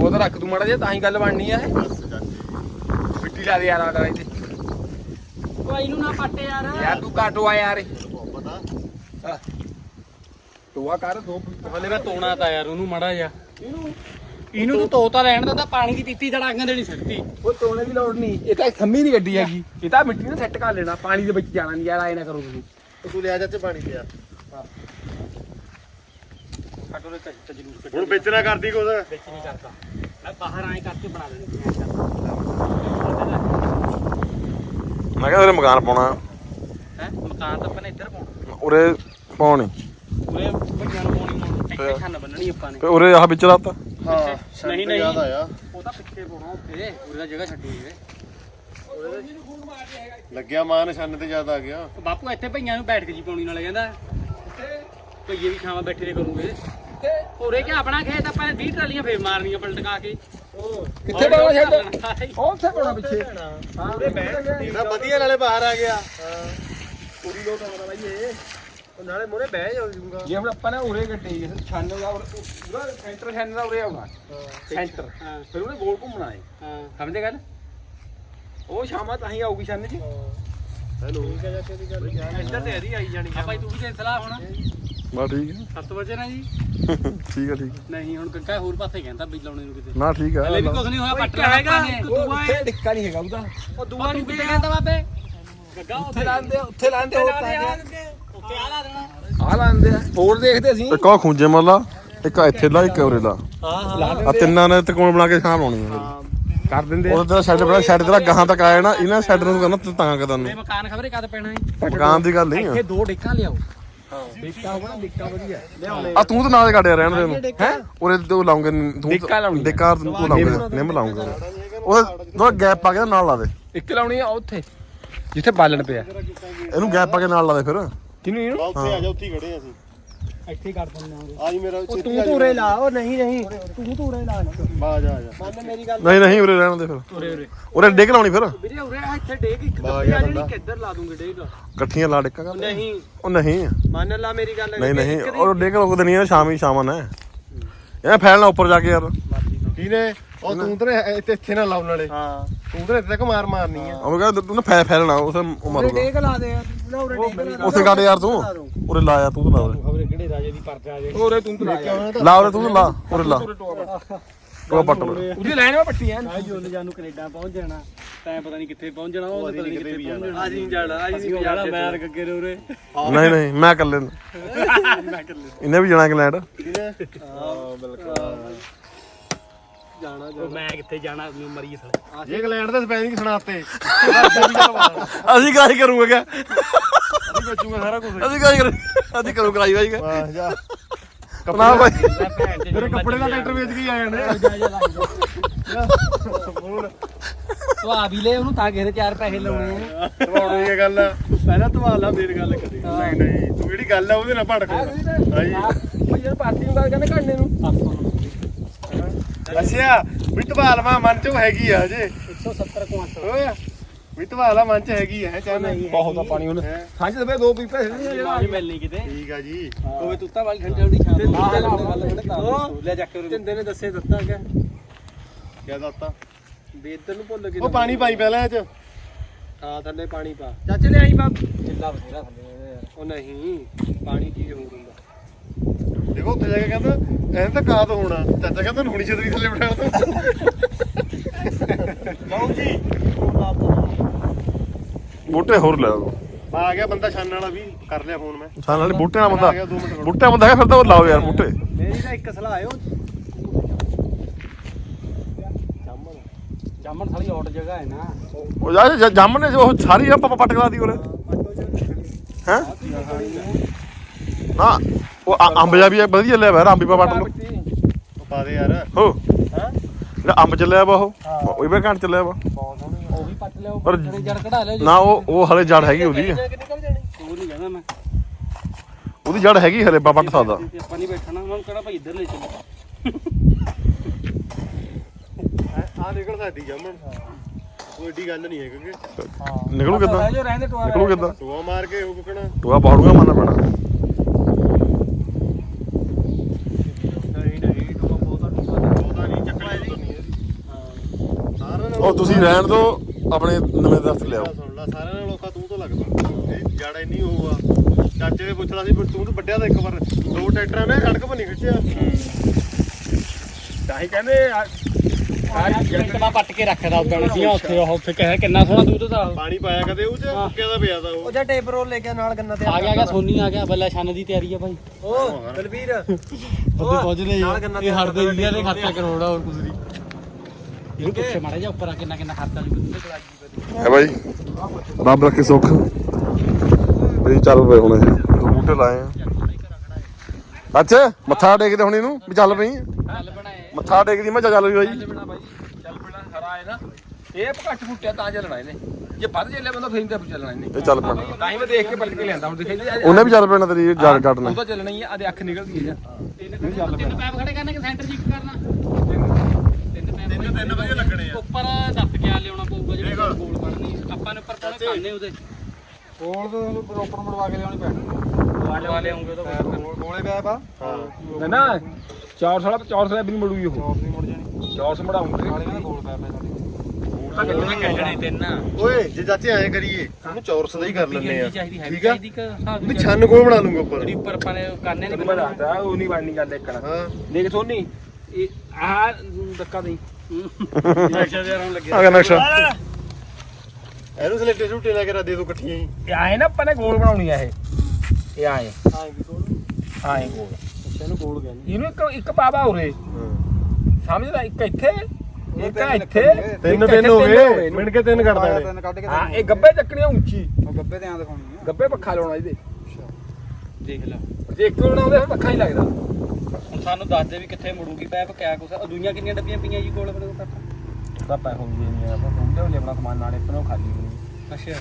ਤਾਂ ਰੱਖ ਤੂੰ ਮਾੜਾ ਜਿਹਾ ਤਾਂ ਹੀ ਗੱਲ ਬਣਨੀ ਆ ਇਹ। ਮਿੱਟੀ ਲਾ ਦੇ ਯਾਰ ਆ ਇੱਥੇ। ਕੋਈ ਨੂੰ ਨਾ ਪੱਟ ਯਾਰ। ਯਾਰ ਤੂੰ ਕਾਟੋ ਆ ਯਾਰ। ਪਤਾ। ਤੂਆ ਕਰ ਦੋ ਹਲੇ ਮੈਂ ਤੋਣਾ ਤਾਂ ਯਾਰ ਉਹਨੂੰ ਮੜਾ ਜਾ ਇਹਨੂੰ ਤੂੰ ਤੋਤਾ ਰਹਿਣ ਦਿੰਦਾ ਪਾਣੀ ਦੀ ਪੀਤੀ ਧੜਾਂਗਾਂ ਦੇਣੀ ਸਿੱਟਦੀ। ਉਹ ਤੋਣੇ ਦੀ ਲੋੜ ਨਹੀਂ। ਇਹ ਤਾਂ ਥੰਮੀ ਨਹੀਂ ਗੱਡੀ ਹੈਗੀ। ਇਹ ਤਾਂ ਮਿੱਟੀ ਨੂੰ ਸੈੱਟ ਕਰ ਲੈਣਾ ਪਾਣੀ ਦੇ ਵਿੱਚ ਜਾਣਾ ਨਹੀਂ ਯਾਰ ਆਏ ਨਾ ਕਰੋ ਤੁਸੀਂ। ਤੂੰ ਲਿਆ ਚਾਚੇ ਪਾਣੀ ਪਿਆ। ਤਜਲੂਸ ਹੁਣ ਵੇਚਣਾ ਕਰਦੀ ਕੁਛ ਵਿੱਚ ਨਹੀਂ ਕਰਦਾ। ਮੈਂ ਬਾਹਰ ਆਏ ਕਰਕੇ ਬਣਾ ਦੇਣੀ ਮੈਂ ਕਿਹਾ ਉਰੇ ਮਕਾਨ ਪਾਉਣਾ। ਹੈ? ਮਕਾਨ ਤਾਂ ਆਪਾਂ ਨੇ ਇੱਧਰ ਪਾਉਣਾ। ਉਰੇ ਪਾਉਣੀ। ਪੂਰੇ ਭਈਆਂ ਨੂੰ ਪਾਉਣੀ ਮੋਣ ਇੱਥੇ ਛੰਨ ਬੰਨਣੀ ਆਪਾਂ ਨੇ। ਤੇ ਉਰੇ ਆਹ ਵਿੱਚ ਲਾਤਾ ਹਾਂ ਨਹੀਂ, ਨਹੀਂ। ਯਾਦ ਆਇਆ ਉਹ ਤਾਂ ਪਿੱਛੇ ਪਾਉਣਾ ਉੱਥੇ। ਪੂਰੀ ਦਾ ਜਗ੍ਹਾ ਛੱਡੀ ਹੋਈ ਲੱਗਿਆ ਮਾਂ ਨਿਸ਼ਾਨੇ ਤੇ ਯਾਦ ਆ ਗਿਆ। ਬਾਪੂ ਇੱਥੇ ਭਈਆਂ ਨੂੰ ਬੈਠ ਕੇ ਜੀ ਪਾਉਣੀ ਨਾਲੇ ਕਹਿੰਦਾ। ਭਈਏ ਵੀ ਛਾਵਾਂ ਬੈਠੇ ਨੇ ਕਰੂਗੇ। ਪੂਰੇ ਕਿ ਆਪਣਾ ਖੇਤ ਆਪਾਂ ਨੇ 20 ਟਰਾਲੀਆਂ ਫੇਰ ਮਾਰਨੀਆਂ ਪਲਟਕਾ ਕੇ। ਕਿੱਥੇ ਪਾਉਣਾ ਛੱਡ ਉਹ ਉੱਥੇ ਪਾਉਣਾ ਪਿੱਛੇ? ਹਾਂ। ਇਹਦਾ ਵਧੀਆ ਨਾਲੇ ਬਾਹਰ ਆ ਗਿਆ। ਪੂਰੀ ਲੋਟ ਆਉਂਦਾ ਬਾਈ ਇਹ। ਨਾਲੇ ਮੋਰੇ ਬਹਿ ਜਾਊਗਾ ਜੇ ਹੁਣ ਆਪਾਂ ਨੇ ਉਰੇ ਗੱਡੀ ਛੰਨ ਦਾ ਉਹਦਾ ਸੈਂਟਰ ਛੰਨ ਦਾ ਉਰੇ ਆਉਣਾ ਸੈਂਟਰ। ਫਿਰ ਉਹਨੇ ਗੋਲ ਘੁੰਮਣਾ ਹੈ ਹਾਂ। ਸਮਝੇ ਗੱਲ? ਉਹ ਸ਼ਾਮਾਂ ਤਾਂ ਹੀ ਆਊਗੀ ਛੰਨ 'ਚ। ਇੱਧਰ ਤੇ ਇਹਦੀ ਆਈ ਜਾਣੀ ਆ ਭਾਈ ਤੂੰ ਵੀ ਦੇ ਸਲਾਹ ਹੁਣ। ਬਾ ਠੀਕ ਹੈ। 7 ਵਜੇ ਨਾ ਜੀ? ਠੀਕ ਹੈ ਠੀਕ ਹੈ। ਨਹੀਂ ਹੁਣ ਕੰਕਾ ਹੋਰ ਪਾਸੇ ਕਹਿੰਦਾ ਬਈ ਲਾਉਣੇ ਨੂੰ ਕਿਤੇ। ਨਾ ਠੀਕ ਹੈ ਹਲੇ ਵੀ ਕੁਝ ਨਹੀਂ ਹੋਇਆ ਪੱਟ ਹੈਗਾ, ਹੈਗਾ ਦੂਆ ਉੱਥੇ ਡਿੱਕਾ ਨਹੀਂ ਹੈਗਾ ਉਹਦਾ। ਉਹ ਤੂੰ ਦੂਆ ਨਹੀਂ ਕਿੱਥੇ ਕਹਿੰਦਾ ਬਾਬੇ? ਗੱਗਾ ਉੱਥੇ ਲਾਉਂਦੇ ਆ, ਉੱਥੇ ਲਾਉਂਦੇ ਹੋਰ ਤਾਂ ਉੱਤੇ ਆ ਲਾ ਦੇਣਾ। ਆ ਲਾਉਂਦੇ ਆ ਹੋਰ ਦੇਖਦੇ ਅਸੀਂ। ਇੱਕ ਆ ਖੁੰਝੇ ਮੱਲਾ ਇੱਕ ਆ ਇੱਥੇ ਲਾ ਇੱਕ ਉਰੇ ਲਾ। ਹਾਂ ਹਾਂ। ਆ। ਤਿੰਨਾਂ ਨੇ ਤਕੋਣ ਬਣਾ ਕੇ ਛਾਂ ਲਾਉਣੀ ਹੈ। ਕਰ ਦਿੰਦੇ ਉਹਦਾ ਤੇਰਾ ਸ਼ੈਡ ਬਣਾ ਸ਼ੈਡ ਤੇਰਾ ਗਾਹਾਂ ਤੱਕ ਆਇਆ ਨਾ ਇਹਨਾਂ ਸ਼ੈਡ ਨੂੰ ਕਰਨਾ ਤੇ ਤਾਂ ਕਦਾਂ ਇਹ ਮਕਾਨ ਖਬਰੇ ਕਦ ਪੈਣਾ ਹੈ ਮਕਾਨ ਦੀ ਗੱਲ ਨਹੀਂ ਇੱਥੇ ਆ ਦੋ ਡਿੱਕਾਂ ਲਿਆਓ। ਡਿੱਕਾ ਹੋਣਾ ਡਿੱਕਾ ਵਧੀਆ। ਆ ਤੂੰ ਤਾਂ ਨਾਲ ਕੱਢਿਆ ਰਹਿਣ ਦੇ ਨੂੰ ਹੈ? ਉਰੇ ਤੇ ਲਾਉਂਗੇ ਤੂੰ ਡਿੱਕਾ ਲਾਉਣੀ। ਡਿੱਕਾ ਤੂੰ ਲਾਉਂਗੇ ਨਿੰਮ ਲਾਉਂਗੇ। ਉਹ ਥੋੜਾ ਗੈਪ ਪਾ ਕੇ ਨਾਲ ਲਾ ਦੇ। ਇੱਕ ਲਾਉਣੀ ਆ ਉੱਥੇ ਜਿੱਥੇ ਬਾਲਣ ਪਿਆ। ਇਹਨੂੰ ਗੈਪ ਪਾ ਕੇ ਨਾਲ ਲਾ ਦੇ ਫਿਰ। ਕਿਨੂੰ ਇਹਨੂੰ? ਉੱਥੇ ਆ ਜਾ ਉੱਥੇ ਖੜੇ ਆ ਅਸੀਂ। ਇੱਥੇ ਹੀ ਕਰ ਦਿੰਦੇ ਹਾਂ ਆ ਜੀ ਮੇਰਾ ਉਹ ਤੂੰ ਧੂਰੇ ਲਾ ਉਹ ਨਹੀਂ ਨਹੀਂ। ਤੂੰ ਧੂਰੇ ਲਾ। ਆ ਜਾ ਆ ਜਾ। ਮੰਨ ਮੇਰੀ ਗੱਲ। ਨਹੀਂ ਨਹੀਂ ਉਰੇ ਰਹਿਣ ਦੇ ਫਿਰ। ਉਰੇ ਉਰੇ। ਉਰੇ ਡਿੱਗ ਲਾਉਣੀ ਫਿਰ। ਵੀਰੇ ਉਰੇ ਆ ਇੱਥੇ ਡੇਗ। ਇੱਕ ਆ ਆ ਜਿਹੜੀ ਬੰਦਾ। ਕਿੱਧਰ ਲਾ ਦੂੰਗੇ ਡੇਗ। ਇਕੱਠੀਆਂ ਲਾ ਡਿੱਕਾ ਕਰ ਨਹੀਂ। ਉਹ ਨਹੀਂ। ਮੰਨ ਲਾ ਮੇਰੀ ਗੱਲ ਨਹੀਂ ਨਹੀਂ। ਉਹ ਡਿੱਗ ਲੋਕ ਨਹੀਂ ਸ਼ਾਮੀ ਸ਼ਾਮਾਂ ਨੇ। ਇਹ ਫੈਲਣਾ ਉੱਪਰ ਜਾ ਕੇ ਯਾਰ। ਕੀ ਨੇ ਉਹ ਤੂੰ ਤੇ ਇੱਥੇ ਇੱਥੇ ਨਾ ਲਾਉਣ ਵਾਲੇ। ਹਾਂ। ਤੂੰ ਤੇ ਇੱਥੇ ਤੱਕ ਮਾਰ ਮਾਰਨੀ ਆ। ਉਹ ਕਹਿੰਦਾ ਤੂੰ ਨਾ ਫੈ ਫੈਲਣਾ ਉਸੇ ਉਹ ਮਾਰੂਗਾ। ਡੇਗ ਲਾ ਦੇ ਯਾਰ ਨਾ ਉਰੇ ਡੇਗ ਲਾ ਉਸੇ ਕੱਢ ਯਾਰ ਤੂੰ। ਉਰੇ ਲਾ ਯਾਰ ਤੂੰ ਤਾਂ ਲਾ ਉਰੇ। ਖਬਰੇ ਕਿਹੜੇ ਰਾਜੇ ਦੀ ਪਰਚਾ ਆ ਜਾਏ ਹੋਰੇ ਤੂੰ ਤਲਾ ਜਾ ਲਾ ਉਰੇ ਤੂੰ ਤਾਂ ਲਾ ਉਰੇ ਲਾ। ਉਹ ਪੱਟ ਉਰੇ। ਉਹਦੀ ਲਾਈਨ ਵਾ ਪੱਟੀ ਐ ਆਈ ਜੋਨ ਜਾਨੂੰ ਕੈਨੇਡਾ ਪਹੁੰਚ ਜਾਣਾ। ਤੈਂ ਪਤਾ ਨਹੀਂ ਕਿੱਥੇ ਪਹੁੰਚ ਜਾਣਾ ਉਹ ਪਤਾ ਨਹੀਂ ਕਿੱਥੇ ਪਹੁੰਚ ਜਾਣਾ। ਅਸੀਂ ਜਾਣਾ ਅਸੀਂ ਜਾਣਾ ਮੈਂ ਦੇ ਉਰੇ। ਨਹੀਂ ਨਹੀਂ ਮੈਂ ਇਕੱਲੇ ਨੂੰ। ਇਹਨੇ ਵੀ ਜਾਣਾ ਇੰਗਲੈਂਡ। ਜਾਣਾ ਉਹ ਮੈਂ ਕਿੱਥੇ ਜਾਣਾ ਮੈਨੂੰ ਮਰੀ ਸਲੇ ਜੇ ਇੰਗਲੈਂਡ ਦੇ ਸਪੈਨਿੰਗ ਸੁਣਾਤੇ ਅਸੀਂ ਕਾਹੀ ਕਰੂਗੇ ਕਿਆ? ਅਸੀਂ ਬਚੂਗਾ ਸਾਰਾ ਕੁਝ ਅਸੀਂ ਕਾਹੀ ਕਰੂ ਅਸੀਂ ਕਰੂ ਕਰਾਈ ਬਾਈ ਕਿਆ? ਵਾਹ ਜਾ ਨਾ ਬਾਈ। ਮੇਰੇ ਕੱਪੜੇ ਦਾ ਟਰੈਕਟਰ ਵੇਚ ਕੇ ਹੀ ਆਏ ਨੇ। ਤੂੰ ਆ ਵੀ ਲੈ ਉਹਨੂੰ ਤਾਂ ਕਿਸੇ ਦੇ ਚਾਰ ਪੈਸੇ ਲਾਉਣੇ ਆ। ਤਵਾਉਣੀ ਇਹ ਗੱਲ। ਆ। ਪਹਿਲਾਂ ਤਵਾਲਾ ਫੇਰ ਗੱਲ ਕਰੀ। ਨਹੀਂ ਨਹੀਂ ਤੂੰ ਜਿਹੜੀ ਗੱਲ ਆ ਉਹਦੇ ਨਾਲ ਭੜਕ ਹਾਂਜੀ ਉਹ ਯਾਰ ਪਾਰਟੀ ਨੂੰ ਗੱਲ ਕਹਿੰਦੇ ਘੰਨੇ ਨੂੰ। ਅੱਛਾ ਵੀ ਧਵਾਲਵਾ ਮਨ ਚ ਹੈਗੀ ਆ ਜੇ 170 ਕੁਆਂਟਲ। ਓਏ ਵੀ ਧਵਾਲਾ ਮਨ ਚ ਹੈਗੀ ਆ ਚੱਲ ਬਹੁਤ ਆ ਪਾਣੀ ਉਹਨੇ ਸਾਂਝ ਦੇ ਦੋ ਪੀਪੇ ਆਵਾਜ਼ ਮਿਲਣੀ ਕਿਤੇ। ਠੀਕ ਆ ਜੀ। ਹੋਵੇ ਤੂੰ ਤਾਂ। ਵਾਲੀ ਠੰਡੀ ਠੰਡੀ ਛਾਂ ਤੋਂ। ਲੈ ਜਾ ਕੇ ਤਿੰਦੇ ਨੇ ਦੱਸੇ ਦਿੱਤਾ ਕਿ। ਕਿਆ ਦੱਤਾ ਬੇਦਰ ਨੂੰ ਭੁੱਲ ਗਏ ਉਹ ਪਾਣੀ ਪਾਈ ਪਹਿਲਾਂ ਇਹ ਚ। ਹਾਂ ਥੱਲੇ ਪਾਣੀ ਪਾ। ਚਾਚੇ ਲੈ ਆਈ ਬਾਬ। ਜਿੱਲਾ ਬਥੇਰਾ ਥੱਲੇ ਉਹ ਨਹੀਂ ਪਾਣੀ ਕੀ ਹੋਰ ਹੁੰਦਾ ਦੇਖੋ ਉੱਥੇ ਜਾ ਕੇ ਕਹਿੰਦਾ ਐਂ ਤਾਂ ਕਾਦ ਹੋਣਾ ਚਾਚਾ ਕਹਿੰਦਾ ਹੁਣੀ ਛਤਰੀ ਥੱਲੇ ਬਿਠਾ ਦੋ। ਬਾਉ ਜੀ ਬੂਟੇ ਹੋਰ ਲੈ ਆਓ। ਆ ਗਿਆ ਬੰਦਾ ਛਾਨ ਵਾਲਾ ਵੀ ਕਰ ਲਿਆ ਫੋਨ ਮੈਂ। ਸਾਨ ਵਾਲੇ ਆ ਗਿਆ ਬੰਦਾ 2 ਮਿੰਟ ਬੂਟਿਆਂ ਬੰਦਾ ਹੈਗਾ ਫਿਰ ਤਾਂ ਉਹ ਲਾਓ ਯਾਰ ਬੂਟੇ। ਮੇਰੀ ਤਾਂ ਇੱਕ ਸਲਾਹ ਆਇਓ। ਜਾਮਣ। ਸਾਲੀ ਆਊਟ ਜਗ੍ਹਾ ਹੈ ਨਾ। ਉਹ ਜਾ ਜਾ- ਜਾਮਨ ਨੇ ਉਹ ਸਾਰੀ ਆ ਪਪਾ ਪਟਕਲਾ ਦੀ ਉਰੇ। ਹੈ ਨਾ। ਉਹ ਅ- ਅੰਬ ਜਾ ਵੀ ਵਧੀਆ ਲਿਆ ਵਾ ਅੰਬੀ ਪਾ ਪੱਟ ਲਓ ਉਹ ਪਾ ਦੇ ਯਾਰ। ਹੋ। ਜਿਹੜਾ ਅੰਬ ਚੱਲਿਆ ਵਾ ਉਹ। ਉਹ ਵੀ ਘੰਟ ਚੱਲਿਆ ਵਾ। ਉਹ ਵੀ ਪੱਟ ਲਿਓ ਪਰ ਪੱਟਣੇ ਜੜ ਕਢਾ ਲਿਓ ਨਾ ਉਹ ਉਹ ਹਲੇ ਜੜ ਹੈਗੀ ਉਹਦੀ ਨਿਕਲ ਜਾਣੀ? ਉਹ ਨਹੀਂ ਕਹਿੰਦਾ ਮੈਂ। ਉਹਦੀ ਜੜ ਹੈਗੀ ਹਲੇ ਸਕਦਾ ਤੇ ਆਪਾਂ ਨਹੀਂ ਬੈਠਣਾ ਉਹਨਾਂ ਨੂੰ ਕਹਿਣਾ ਭਾਈ ਇੱਧਰ ਲੈ ਚੱਲੋ। ਆ ਨਿਕਲ ਸਕਦੀ ਜੰਮਣ। ਕੋਈ ਏਡੀ ਗੱਲ ਨਹੀਂ ਹੈ ਕਿਉਂਕਿ ਨਿਕਲੂ ਕਿੱਦਾਂ? ਜੋ ਰਹਿੰਦੇ ਟੋਆ ਨਿਕਲੂ ਕਿੱਦਾਂ? ਟੋਆ ਮਾਰ ਕੇ ਉਹ ਕੁਕਣਾ ਟੋਆ ਬਾੜੂਗਾ ਮੰਨਣਾ ਪੈਣਾ ਨਹੀਂ ਨਹੀਂ ਟੋਆ ਬਹੁਤਾ ਟੋਆ ਉਹਦਾ ਨਹੀਂ ਚੱਕਣਾ ਇਹਦੀ ਸਾਰਿਆਂ ਨਾਲ ਉਹ ਤੁਸੀਂ ਰਹਿਣ ਦਿਓ ਆਪਣੇ ਨਵੇਂ ਦਸਤ ਲਿਆਓ। ਸੁਣ ਲੈ ਸਾਰਿਆਂ ਨਾਲ ਔਖਾ ਤੂੰ ਤੋਂ ਲੱਗਦਾ। ਇਹ ਜੜ ਇੰਨੀ ਆ। ਚਾਚੇ ਨੇ ਪੁੱਛਦਾ ਸੀ ਤੂੰ ਤਾਂ ਵੱਡਿਆ ਤਾਂ ਇੱਕ ਵਾਰ। ਦੋ ਟਰੈਕਟਰਾਂ ਨੇ ਸੜਕ ਭੰਨੀ ਖਿੱਚਿਆ। ਤਾਂ ਹੀ ਕਹਿੰਦੇ ਆ ਇੱਕ ਮੈਂ ਪੱਟ ਕੇ ਰੱਖਦਾ ਉਦੋਂ ਸੀ ਉੱਥੇ ਉਹ ਉੱਥੇ ਕਹਿ ਕਿੰਨਾ ਸੋਹਣਾ ਦੁੱਧ ਦਾ। ਪਾਣੀ ਪਾਇਆ ਕਦੇ ਉਹ ਚ ਮੁੱਕਿਆ ਦਾ ਪਿਆ ਦਾ ਉਹ। ਉਹ ਜਾਂ ਟੇਪ ਰੋਲ ਲੈ ਕੇ ਨਾਲ ਗੰਨਾ ਤੇ ਆ ਗਿਆ ਆ ਗਿਆ ਸੋਨੀ ਆ ਗਿਆ ਬੱਲਾ ਛੰਨ ਦੀ ਤਿਆਰੀ ਆ ਭਾਈ। ਓ ਬਲਬੀਰ ਉਹਦੇ ਪਹੁੰਚਦੇ ਨਾਲ ਗੰਨਾ ਇਹ ਹੜਦੇ ਇੰਡੀਆ ਦੇ ਖਰਚਾ ਕਰੋੜਾ ਹੋਰ ਕੁਝ ਨਹੀਂ। ਇਹਨੂੰ ਪੁੱਛੇ ਮਾੜਾ ਜਿਹਾ ਉੱਪਰ ਆ ਕਿੰਨਾ ਕਿੰਨਾ ਖਰਚਾ ਲੱਗੂ ਹੈ ਬਾਈ। ਰੱਬ ਰੱਖੇ ਸੁੱਖ। ਬਈ ਚੱਲ ਪਏ ਹੁਣ ਇਹ ਦੋ ਬੂਟੇ ਲਾਏ ਆ। ਅੱਛਾ ਮੱਥਾ ਟੇਕਦੇ ਹੁਣ ਇਹਨੂੰ ਵੀ ਚੱਲ ਪਈ ਚੱਲ ਬਣਾਏ ਮੱਥਾ ਟੇਕਦੀ ਮੈਂ ਕਿਹਾ ਚੱਲ ਵੀ ਬਾਈ। ਚੱਲ ਪੈਣਾ ਬਾਈ। ਚੱਲ ਪੈਣਾ ਹਰਾ ਹੈ ਨਾ। ਇਹ ਘੱਟ ਫੁੱਟਿਆ ਤਾਂ ਚੱਲਣਾ ਇਹਨੇ। ਜੇ ਵੱਧ ਚੱਲਿਆ ਬੰਦਾ ਫੇਰ ਤਾਂ ਚੱਲਣਾ ਇਹਨੇ। ਇਹ ਚੱਲ ਪੈਣਾ ਤਾਂ ਹੀ ਮੈਂ ਦੇਖ ਕੇ ਪਲਟ ਕੇ ਲਿਆਂਦਾ ਹੁਣ ਦੇਖੀ ਉਹਨੇ ਵੀ ਚੱਲ ਪੈਣਾ ਤੇਰੀ ਜੜ ਕੱਟ ਨੇ ਉਹ ਤਾਂ ਚੱਲਣਾ ਹੀ ਆ ਆਦੇ ਅੱਖ ਨਿਕਲਦੀ ਹੈ ਜਾਂ ਤਿੰਨ ਪੈਪ ਖੜੇ ਕਰਨੇ ਕਿ ਸੈਂਟਰ ਜਿੱਕ ਕਰਨਾ। ਤਿੰਨ ਤਿੰਨ ਵਧੀਆ ਲੱਗਣੇ ਆ। ਉੱਪਰ ਦੱਬ ਕੇ ਆ ਲਿਆਉਣਾ ਪਊਗਾ ਜਿਹੜਾ ਗੋਲ ਬਣਨੀ। ਆਪਾਂ ਨੇ ਉੱਪਰ ਪਾਉਣੇ ਪਾਣੇ ਉਹਦੇ। ਕੋਲ ਤੋਂ ਪ੍ਰੋਪਰ ਮੜਵਾ ਕੇ ਲਿਆਉਣੀ ਪੈਣੀ। ਲਵਾ ਲਿਆਉਂਗੇ ਤਾਂ ਗੋਲੇ ਪਿਆ ਪਾ ਨਾ ਨਾ ਚਾਰ ਸਾਲਾ ਚਾਰ ਸਾਲਾ ਵੀ ਨਹੀਂ ਮੜੂਗੀ ਉਹ। ਨਹੀਂ ਮੁੜ ਜਾਣੀ। ਚਾਰ ਸੌ ਮੜਾਉਂਗੇ। ਨਾਲੇ ਕਹਿੰਦਾ ਗੋਲ ਪਿਆ ਪਿਆ ਤਾਂ ਕਿੰਨੇ ਕੱਢਣੇ ਤਿੰਨ? ਓਏ ਜੇ ਚਾਚੇ ਐਂ ਕਰੀਏ ਉਹਨੂੰ ਚੌਰਸ ਦਾ ਹੀ ਕਰ ਲੈਣੇ ਆ। ਹੈ ਠੀਕ ਆ? ਵੀ ਛੰਨ ਕੋਲ ਬਣਾ ਲੂੰਗਾ ਉੱਪਰ। ਆਪਾਂ ਨੇ ਕਰਨੇ ਨਹੀਂ ਦੱਸਦਾ ਉਹ ਨਹੀਂ ਬਣਨੀ ਗੱਲ ਇੱਕ ਨਾ। ਹਾਂ। ਦੇਖ ਸੋਨੀ ਇਹ ਆਹ ਧੱਕਾ ਦੇ ਨਕਸ਼ਾ ਦੇ ਰੌਣ ਲੱਗੇ ਆ ਗਿਆ ਨਕਸ਼ਾ। ਇਹਨੂੰ ਸਲੇਟੇ ਝੂਟੇ ਲੈ ਕੇ ਰਾ ਦੇ ਦੋ ਇਕੱਠੀਆਂ ਹੀ। ਇਹ ਆਏ ਨਾ ਆਪਾਂ ਨੇ ਗੋਲ ਬਣਾਉਣੀ ਆ ਇਹ। ਇਹ ਆਏ। ਆਏ ਵੀ ਗੋਲ ਆਏ ਗੋਲ। ਅੱਛਾ ਇਹਨੂੰ ਗੋਲ ਕਹਿੰਦੇ। ਇਹਨੂੰ ਇੱਕ ਇੱਕ ਬਾਬਾ ਉਰੇ। ਸਮਝਦਾ ਇੱਕ ਇੱਥੇ ਇੱਕ ਇੱਥੇ ਤਿੰਨ ਇੱਕ ਤਿੰਨ ਇੱਥੇ ਹੋ ਗਏ। ਨੇ। ਮਿਣ ਕੇ ਤਿੰਨ ਕੱਢ ਆਇਆ ਦੇਣੇ। ਤਿੰਨ ਕੱਢ ਕੇ ਹਾਂ ਇਹ ਗੱਬੇ ਚੱਕਣੀਆਂ ਉੱਚੀ। ਉਹ ਗੱਬੇ ਤੇ ਆਂ ਦਿਖਾਉਣੀ ਆ। ਗੱਬੇ ਪੱਖਾ ਲਾਉਣਾ ਇਹਦੇ। ਦੇਖ ਲੈ। ਜੇ ਇੱਕ ਬਣਾਉਂਦੇ ਫਿਰ ਪੱਖਾ ਹੀ ਲੱਗਦਾ। ਹੁਣ ਸਾਨੂੰ ਦੱਸ ਦੇ ਵੀ ਕਿੱਥੇ ਮੁੜੂਗੀ ਪੈਪ ਕਿਆ ਕੁਛ ਆ। ਦੂਈਆਂ ਕਿੰਨੀਆਂ ਡੱਬੀਆਂ ਪਈਆਂ ਜੀ ਕੋਲ ਆਪਣੇ ਕੋਲ ਪੈਪ ਤਾਂ ਪੈ ਹੋਈ ਨਹੀਂ ਆਪਾਂ ਹੁੰਦੇ ਹੋਲੇ ਆਪਣਾ ਸਮਾਨ ਨਾਲੇ ਪਨੋ ਖਾਲੀ ਹੋਣੀ ਅੱਛਾ।